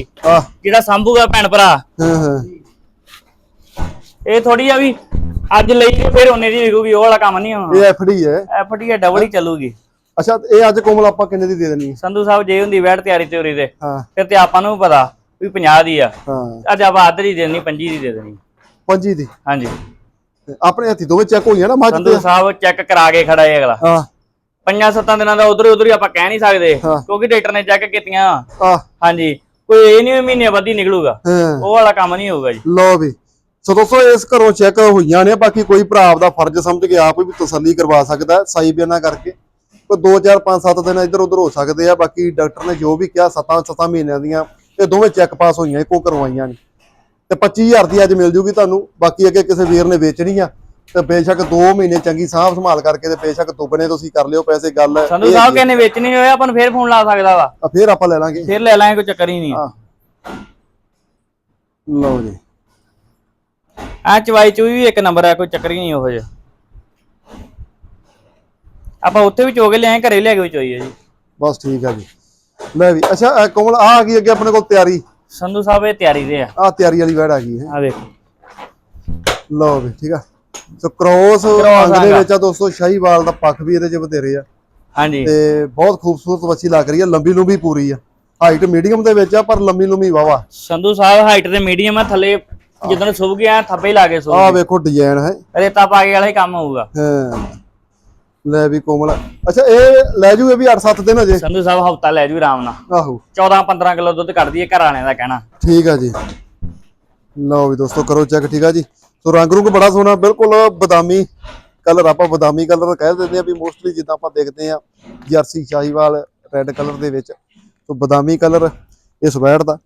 ਜਿਹੜਾ ਸੰਭੂਗਾ ਭੈਣ ਭਰਾ। ਹਾਂ ਹਾਂ। ਇਹ ਥੋੜੀ ਆ ਵੀ ਅੱਜ ਲਈ ਤੇ ਫਿਰ ਉਹਨੇ ਦੀ ਵਿਕੂਗੀ ਉਹ ਵਾਲਾ ਕੰਮ ਨਹੀਂ ਹੋਣਾ। ਇਹ ਐਫਡੀ ਹੈ। ਐਫਡੀ ਡਬਲ ਹੀ ਚੱਲੂਗੀ। ਅੱਛਾ ਇਹ ਅੱਜ ਕੋਮਲ ਆਪਾਂ ਕਿੰਨੇ ਦੀ ਦੇ ਦੇਣੀ ਹੈ? ਸੰਧੂ ਸਾਹਿਬ ਜੇ ਹੁੰਦੀ ਵੈਟ ਤਿਆਰੀ ਤਿਉਰੀ ਦੇ ਹਾਂ। ਫਿਰ ਤੇ ਆਪਾਂ ਨੂੰ ਵੀ ਪਤਾ ਵੀ 50 ਦੀ ਆ। ਹਾਂ। ਅੱਜ ਆਪਾਂ ਹੀ ਦੇ ਦੇਣੀ 25 ਦੀ ਦੇ ਦੇਣੀ। ਪੰਜੀ ਦੀ। ਹਾਂਜੀ। ਤੇ ਆਪਣੇ ਹੱਥੀ ਦੋਵੇਂ ਚੈੱਕ ਹੋਈਆਂ ਨਾ ਮੱਝ ਸੰਧੂ ਤੇ। ਸਾਹਿਬ ਚੈੱਕ ਕਰਾ ਕੇ ਖੜਾ ਹੈ ਅਗਲਾ। ਹਾਂ। ਪੰਜਾਂ ਸੱਤਾਂ ਦਿਨਾਂ ਦਾ ਉਧਰ ਉਧਰ ਹੀ ਆਪਾਂ ਕਹਿ ਨਹੀਂ ਸਕਦੇ ਹਾਂ। ਕਿਉਂਕਿ ਡਾਕਟਰ ਨੇ ਚੈੱਕ ਕੀਤੀਆਂ। ਆ ਹਾਂਜੀ। ਕੋਈ ਇਹ ਨਹੀਂ ਮਹੀਨੇ ਬਾਅਦ ਹੀ ਨਿਕਲੂਗਾ। ਹਾਂ। ਉਹ ਵਾਲਾ ਕੰਮ ਨਹੀਂ ਹੋਊਗਾ ਜੀ। ਲਓ ਵੀ। ਸੋ ਦੋਸਤੋ ਇਸ ਘਰੋਂ ਚੈੱਕ ਹੋਈਆਂ ਨੇ ਬਾਕੀ ਕੋਈ ਭਰਾ ਆਪਦਾ ਫਰਜ਼ ਸਮਝ ਕੇ ਆਪ ਵੀ ਤਸੱਲੀ ਕਰਵਾ ਸਕਦਾ ਹੈ, ਸਾਈ ਬਿਆਨਾ ਕਰਕੇ। ਕੋਈ 2 4 5 7 ਦਿਨ ਇੱਧਰ ਉੱਧਰ ਹੋ ਸਕਦੇ ਆ ਬਾਕੀ ਡਾਕਟਰ ਨੇ ਜੋ ਵੀ ਕਿਹਾ 7 7 ਮਹੀਨਿਆਂ ਦੀਆਂ ਇਹ ਦੋਵੇਂ ਚੈੱਕ ਪਾਸ ਹੋਈਆਂ ਇੱਕੋ ਕਰਵਾਈਆਂ ਨੇ। ਤੇ 25000 ਦੀ ਅੱਜ ਮਿਲ ਜੂਗੀ ਤੁਹਾਨੂੰ। ਬਾਕੀ ਅੱਗੇ ਕਿਸੇ ਵੀਰ ਨੇ ਵੇਚਣੀ ਆ ਤੇ ਬੇਸ਼ੱਕ 2 ਮਹੀਨੇ ਚੰਗੀ ਸਾਂਭ ਸੰਭਾਲ ਕਰਕੇ ਤੇ ਬੇਸ਼ੱਕ ਦੁੱਗਣੇ ਤੁਸੀਂ ਕਰ ਲਿਓ ਪੈਸੇ ਗੱਲ ਹੈ ਸੰਧੂ ਸਾਹਿਬ ਕਹਿੰਦੇ ਵੇਚਣੀ ਹੋਇਆ ਆਪਾਂ ਨੂੰ ਫੇਰ ਫੋਨ ਲਾ ਸਕਦਾ ਵਾ। ਆ ਫੇਰ ਆਪਾਂ ਲੈ ਲਾਂਗੇ। ਫੇਰ ਲੈ ਲਾਂਗੇ ਕੋਈ ਚੱਕਰ ਹੀ ਨਹੀਂ ਆ। ਲਓ ਜੀ। ਆ ਚਵਾਈ ਚੂਈ ਵੀ ਇੱਕ ਨੰਬਰ ਆ ਕੋਈ ਚੱਕਰ ਹੀ ਨਹੀਂ ਉਹੋ ਜਿਹਾ। ਆਪਾਂ ਉੱਥੇ ਵੀ ਚੋਗੇ ਲਿਆਏ ਘਰੇ ਲਿਆ ਕੇ ਵੀ ਚੋਈ ਹੈ ਜੀ। ਬਸ ਠੀਕ ਆ ਜੀ। ਲੈ ਵੀ ਅੱਛਾ ਇਹ ਕੋਮਲ ਆ ਆ ਗਈ ਅੱਗੇ ਆਪਣੇ ਕੋਲ ਤਿਆਰੀ। ਸੰਧੂ ਸਾਹਿਬ ਇਹ ਤਿਆਰੀ ਦੇ ਆ। ਆ ਤਿਆਰੀ ਵਾਲੀ ਵੈੜ ਆ ਗਈ ਹੈ। ਆ ਵੇਖੋ। ਲਓ ਵੀ ਠੀਕ ਆ। ਸੋ ਕ੍ਰੋਸ ਅੰਗ ਦੇ ਵਿੱਚ ਆ ਦੋਸਤੋ ਸ਼ਾਹੀਵਾਲ ਦਾ ਪੱਖ ਵੀ ਇਹਦੇ ਚ ਬਥੇਰੇ ਆ। ਹਾਂਜੀ। ਤੇ ਬਹੁਤ ਖੂਬਸੂਰਤ ਵੱਛੀ ਲੱਗ ਰਹੀ ਆ ਲੰਬੀ ਲੰਬੀ ਪੂਰੀ ਆ। ਹਾਈਟ ਮੀਡੀਅਮ ਦੇ ਵਿੱਚ ਆ ਪਰ ਲੰਬੀ ਲੰਬੀ ਵਾਵਾ ਸੰਧੂ ਸਾਹਿਬ ਹਾਈਟ ਤੇ ਮੀਡੀਅਮ ਆ ਥੱਲੇ ਜਦੋਂ ਸੁਭ ਗਿਆ ਥੱਪੇ ਹੀ ਲਾ ਕੇ ਸੋ ਆ ਵੇਖੋ ਡਿਜ਼ਾਈਨ ਹੈ। ਰੇਤਾ ਪਾ ਕੇ ਵਾਲਾ ਹੀ ਕੰਮ ਹੋਊਗਾ। ਹਾਂ। ਲੈ ਵੀ ਕੋਮਲ ਅੱਛਾ ਇਹ ਲੈ ਜੂ ਇਹ ਵੀ 8-7 ਦਿਨ ਅਜੇ? ਸੰਧੂ ਸਾਹਿਬ ਹਫਤਾ ਲੈ ਜੂ ਆਰਾਮ ਨਾਲ। ਆਹੋ। 14 15 ਕਿਲੋ ਦੁੱਧ ਕੱਢਦੀ ਹੈ ਘਰ ਵਾਲਿਆਂ ਦਾ ਕਹਿਣਾ। ਠੀਕ ਆ ਜੀ। ਲਓ ਵੀ ਦੋਸਤੋ ਕਰੋ ਚੈੱਕ ਠੀਕ ਆ ਜੀ? ਸੋ ਰੰਗ ਰੁੰਗ ਬੜਾ ਸੋਹਣਾ ਬਿਲਕੁਲ ਬਦਾਮੀ ਕਲਰ ਆਪਾਂ ਬਦਾਮੀ ਕਲਰ ਕਹਿ ਦਿੰਦੇ ਆ ਵੀ ਮੋਸਟਲੀ ਜਿੱਦਾਂ ਆਪਾਂ ਦੇਖਦੇ ਆ ਜਰਸੀ ਸ਼ਾਹੀਵਾਲ ਰੈੱਡ ਕਲਰ ਦੇ ਵਿੱਚ। ਸੋ ਬਦਾਮੀ ਕਲਰ ਇਸ ਵੈੜ ਦਾ।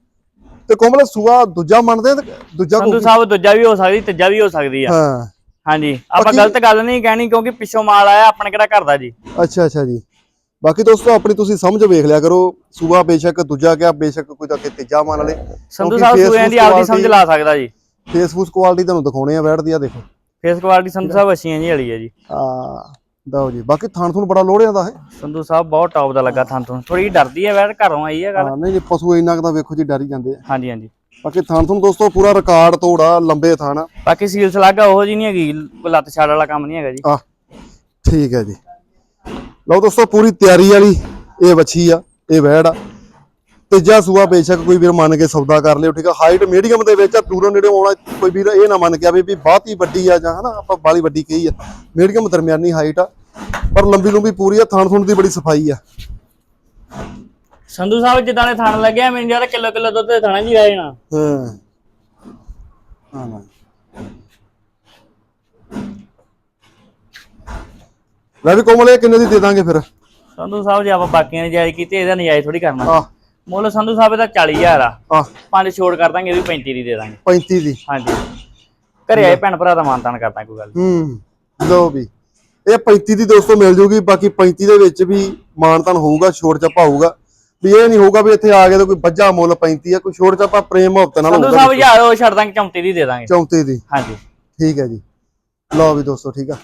ਤੇ ਕੋਮਲ ਸੂਆ ਦੂਜਾ ਮੰਨਦੇ ਦੂਜਾ ਸੰਧੂ ਸਾਹਿਬ ਦੂਜਾ ਵੀ ਹੋ ਸਕਦੀ ਤੀਜਾ ਵੀ ਹੋ ਸਕਦੀ ਆ। ਹਾਂ। ਹਾਂਜੀ। ਆਪਾਂ ਬਾਕੀ- ਗਲਤ ਗੱਲ ਨਹੀਂ ਕਹਿਣੀ ਕਿਉਂਕਿ ਪਿੱਛੋਂ ਮਾਲ ਆਇਆ ਆਪਣੇ ਕਿਹੜਾ ਘਰ ਦਾ ਜੀ? ਅੱਛਾ ਅੱਛਾ ਜੀ। ਬਾਕੀ ਦੋਸਤੋ ਆਪਣੀ ਤੁਸੀਂ ਸਮਝ ਵੇਖ ਲਿਆ ਕਰੋ। ਸੂਆ ਬੇਸ਼ੱਕ ਦੂਜਾ ਗਿਆ ਬੇਸ਼ੱਕ ਕੋਈ ਤਾਂ ਕਿ ਤੀਜਾ ਮੰਨ ਲੇ। ਸੰਧੂ ਸਾਹਿਬ ਸੂਆਂ ਦੀ ਆਪਦੀ ਸਮਝ ਲਾ ਸਕਦਾ ਜੀ। ਫੇਸਬੁੱਕ ਕੁਆਲਿਟੀ ਤੁਹਾਨੂੰ ਦਿਖਾਉਣੇ ਆ ਵੈੜ ਦੀ ਆ ਦੇਖੋ। ਫੇਸ ਕੁਆਲਿਟੀ ਸੰਧੂ ਸਾਹਿਬ ਅੱਛੀਆਂ ਜੀ ਵਾਲੀ ਹੈ ਜੀ। ਆ ਦਓ ਜੀ। ਬਾਕੀ ਥਣ ਥੁਣ ਬੜਾ ਲੋੜਿਆਂ ਦਾ ਹੈ। ਸੰਧੂ ਸਾਹਿਬ ਬਹੁਤ ਟੌਪ ਦਾ ਲੱਗਾ ਥਾਂ ਤੋਂ ਥੋੜੀ ਡਰਦੀ ਹੈ ਵੈਰ ਘਰੋਂ ਆਈ ਹੈ ਗੱਲ। ਹਾਂ ਨਹੀਂ ਨਹੀਂ ਪਸ਼ੂ ਇੰਨਾ ਕੁ ਤਾਂ ਵੇਖੋ ਜੀ ਡਰ ਹੀ ਜਾਂਦੇ ਆ। ਹਾਂਜੀ ਹਾਂਜੀ। ਬਾਕੀ ਥਣ ਥਣ ਦੋਸਤੋ ਪੂਰਾ ਰਿਕਾਰਡ ਤੋੜਾ ਲੰਬੇ ਥਣ। ਆ ਬਾਕੀ ਸੀਲ ਸਲਾਗਾ ਉਹੋ ਜੀ ਨਹੀਂ ਹੈਗੀ ਲੱਤ ਛਾੜ ਵਾਲਾ ਕੰਮ ਨਹੀਂ ਹੈਗਾ ਜੀ। ਆਹ, ਠੀਕ ਹੈ ਜੀ। ਲਓ ਦੋਸਤੋ ਪੂਰੀ ਤਿਆਰੀ ਵਾਲੀ ਇਹ ਵੱਛੀ ਆ ਇਹ ਵੈੜ ਆ। ਤੀਜਾ ਸੂਆ ਬੇਸ਼ੱਕ ਕੋਈ ਵੀਰ ਮੰਨ ਕੇ ਸੌਦਾ ਕਰ ਲਿਓ ਠੀਕ ਆ? ਹਾਈਟ ਮੀਡੀਅਮ ਦੇ ਵਿੱਚ ਆ ਦੂਰੋਂ ਨੇੜੇ ਆਉਣਾ ਕੋਈ ਵੀਰ ਇਹ ਨਾ ਮੰਨ ਕੇ ਆਵੇ ਵੀ ਬਹੁਤ ਹੀ ਵੱਡੀ ਆ ਜਾਂ ਹਨਾ ਆਪਾਂ ਬਾਲੀ ਵੱਡੀ ਕਹੀ ਆ। ਮੀਡੀਅਮ ਦਰਮਿਆਨੀ ਹਾਈਟ ਆ ਪਰ ਲੰਬੀ ਲੰਬੀ ਪੂਰੀ ਆ ਥਣ ਥੁਣ ਦੀ ਬੜੀ ਸਫ਼ਾਈ ਆ। ਸੰਧੂ ਸਾਹਿਬ ਜਿੱਦਾਂ ਦੇ ਥਣ ਲੱਗਿਆ ਮੈਨੂੰ ਜ਼ਿਆਦਾ ਕਿਲੋ ਕਿਲੋ ਦੁੱਧ ਦੇ ਥਣਾ ਜੀ ਆ ਜਾਣਾ। ਹਾਂ। ਹਾਂ ਨਾ ਲੈ ਵੀ ਕੋਮਲ ਕਿੰਨੇ ਦੀ ਦੇ ਦਾਂਗੇ ਫਿਰ? ਸੰਧੂ ਸਾਹਿਬ ਜੇ ਆਪਾਂ ਬਾਕੀਆਂ ਨੇ ਜਾਇਜ਼ ਕੀਤੀ ਇਹਦਾ ਨਜਾਇਜ਼ ਥੋੜੀ ਕਰਨਾ। ਆ ਮੁੱਲ ਸੰਧੂ ਸਾਹਿਬ ਇਹਦਾ 40000 ਆ। ਆ ਪੰਜ ਛੋੜ ਕਰ ਦਾਂਗੇ ਇਹ ਵੀ 35 ਦੀ ਦੇ ਦਾਂਗੇ। 35 ਦੀ। ਹਾਂਜੀ। ਘਰੇ ਆਏ ਭੈਣ ਭਰਾ ਦਾ ਮਾਨਤਾਨ ਕਰਦਾ ਕੋਈ ਗੱਲ। ਹੂੰ ਲਓ ਵੀ। ਇਹ 35 ਦੀ ਦੋਸਤੋ ਮਿਲ ਜੂਗੀ ਬਾਕੀ 35 ਦੇ ਵਿੱਚ ਵੀ ਮਾਨਤਨ ਹੋਊਗਾ ਛੋਟ ਚੱਪਾ ਹੋਊਗਾ। ਵੀ ਇਹ ਨਹੀਂ ਹੋਊਗਾ ਵੀ ਇੱਥੇ ਆ ਕੇ ਤਾਂ ਕੋਈ ਬੱਜਾ ਮੁੱਲ 35 ਆ ਕੋਈ ਛੋਟ ਚੱਪਾ ਪ੍ਰੇਮ ਮੁਹੱਬਤ ਨਾਲ ਸੰਧੂ ਸਾਹਿਬ ਯਾਰ ਉਹ ਛੱਡ ਦਾਂਗੇ 34 ਦੀ ਦੇ ਦਾਂਗੇ। 34 ਦੀ। ਹਾਂਜੀ। ਠੀਕ ਹੈ ਜੀ। ਲਓ ਵੀ ਦੋਸਤੋ ਠੀਕ ਆ।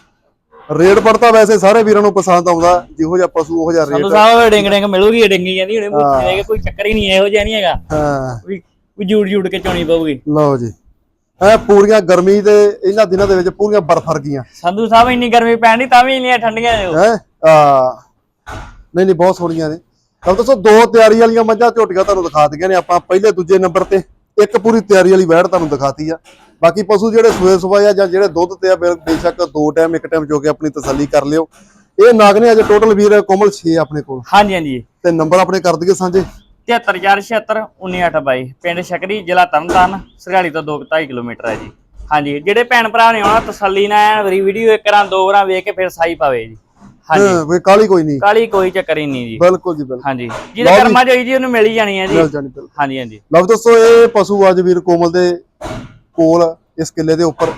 ਰੇਟ ਪੜਤਾ ਵੈਸੇ ਸਾਰੇ ਵੀਰਾਂ ਨੂੰ ਪਸੰਦ ਆਉਂਦਾ ਜਿਹੋ ਜਿਹਾ ਪਸ਼ੂ ਉਹੋ ਜਿਹਾ ਸੰਧੂ ਰੇਟ ਸਾਹਿਬ ਡਿੰਗ ਡਿੰਗ ਮਿਲੂਗੀ ਡਿੰਗੀ ਜਾਂਦੀ ਹੁਣੇ ਮੁੱਠੀ ਦੇ ਕੋਈ ਚੱਕਰ ਹੀ ਨਹੀਂ ਇਹੋ ਜਿਹਾ ਨਹੀਂ ਹੈਗਾ। ਹਾਂ। ਵੀ ਜੂੜ ਜੂੜ ਕੇ ਚੋਣੀ ਪਊਗੀ। ਲਓ ਜੀ। ਇਹ ਪੂਰੀਆਂ ਗਰਮੀ ਦੇ ਇਹਨਾਂ ਦਿਨਾਂ ਦੇ ਵਿੱਚ ਪੂਰੀਆਂ ਬਰਫ਼ ਵਰਗੀਆਂ ਸੰਧੂ ਸਾਹਿਬ ਇੰਨੀ ਗਰਮੀ ਪੈਣੀ ਤਾਂ ਵੀ ਇੰਨੀਆਂ ਠੰਡੀਆਂ ਨੇ। ਹੈ? ਆ। ਨਹੀਂ ਨਹੀਂ ਬਹੁਤ ਸੋਹਣੀਆਂ ਨੇ। ਤਾਂ ਦੱਸੋ ਦੋ ਤਿਆਰੀ ਵਾਲੀਆਂ ਮੱਝਾਂ ਝੋਟੀਆਂ ਤੁਹਾਨੂੰ ਦਿਖਾ ਦਿੱਤੀਆਂ ਨੇ ਆਪਾਂ ਪਹਿਲੇ ਦੂਜੇ ਨੰਬਰ ਤੇ ਇੱਕ ਪੂਰੀ ਤਿਆਰੀ ਵਾਲੀ ਵੈੜ ਤੁਹਾਨੂੰ ਦਿਖਾਤੀ ਆ। ਬਾਕੀ ਪਸ਼ੂ ਜਿਹੜੇ ਸੂਏ ਸੁਬਾਏ ਆ ਜਾਂ ਜਿਹੜੇ ਦੁੱਧ ਤੇ ਆ ਬੇਸ਼ੱਕ ਦੋ ਟਾਈਮ ਇੱਕ ਟਾਈਮ ਚੋ ਕੇ ਆਪਣੀ ਤਸੱਲੀ ਕਰ ਲਿਓ। ਇਹ ਨਾਗ ਨੇ ਅੱਜ ਟੋਟਲ ਵੀਰ ਕੋਮਲ 6 ਆਪਣੇ ਕੋਲ। ਹਾਂਜੀ ਹਾਂਜੀ। ਤੇ ਨੰਬਰ ਆਪਣੇ ਕਰ ਦਈਏ ਸਾਂਝੇ। 73476 19822 ਪਿੰਡ ਸ਼ਕਰੀ ਜ਼ਿਲ੍ਹਾ ਤਰਨਤਾਰਨ ਸਰਹਾਲੀ ਤੋਂ 2.5 ਕਿਲੋਮੀਟਰ ਹੈ ਜੀ। ਹਾਂਜੀ ਜਿਹੜੇ ਭੈਣ ਭਰਾ ਨੇ ਆਉਣਾ ਤਸੱਲੀ ਨਾਲ ਵੀਡੀਓ ਇੱਕ ਰਾਂ ਦੋ ਰਾਂ ਵੇਖ ਕੇ ਫਿਰ ਸਾਈ ਪਾਵੇ ਜੀ। ਹਾਂਜੀ। ਕੋਈ ਕਾਲੀ ਕੋਈ ਨਹੀਂ। ਕਾਲੀ ਕੋਈ ਚੱਕਰ ਹੀ ਨਹੀਂ ਜੀ। ਬਿਲਕੁਲ ਜੀ ਬਿਲਕੁਲ। ਹਾਂਜੀ। ਜਿਹਦੇ ਕਰਮਾਂ ਚ ਹੋਈ ਜੀ ਉਹਨੂੰ ਮਿਲ ਹੀ ਜਾਣੀ ਹੈ ਜੀ। ਮਿਲ ਜਾਣੀ ਬਿਲਕੁਲ। ਹਾਂਜੀ ਹਾਂਜੀ। ਲਓ ਦੋਸਤੋ ਇਹ ਪਸ਼ੂ ਅੱਜ ਵੀਰ ਕੋਮਲ ਦੇ ਕੋਲ ਇਸ ਕਿੱਲੇ ਦੇ ਉੱਪਰ।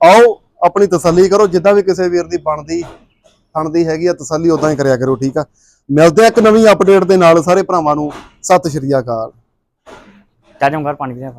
ਆਓ ਆਪਣੀ ਤਸੱਲੀ ਕਰੋ ਜਿੱਦਾਂ ਵੀ ਕਿਸੇ ਵੀਰ ਦੀ ਬਣਦੀ ਬਣਦੀ ਹੈਗੀ ਆ ਤਸੱਲੀ ਉਦਾਂ ਹੀ ਕਰਿਆ ਕਰੋ ਠੀਕ ਆ? ਮਿਲਦੇ ਆ ਇੱਕ ਨਵੀਂ ਅਪਡੇਟ ਦੇ ਨਾਲ ਸਾਰੇ ਭਰਾਵਾਂ ਨੂੰ। ਸਤਿ ਸ਼੍ਰੀ ਅਕਾਲ। ਚਾਚਾ ਘਰ ਪਾਣੀ ਪੀਣਾ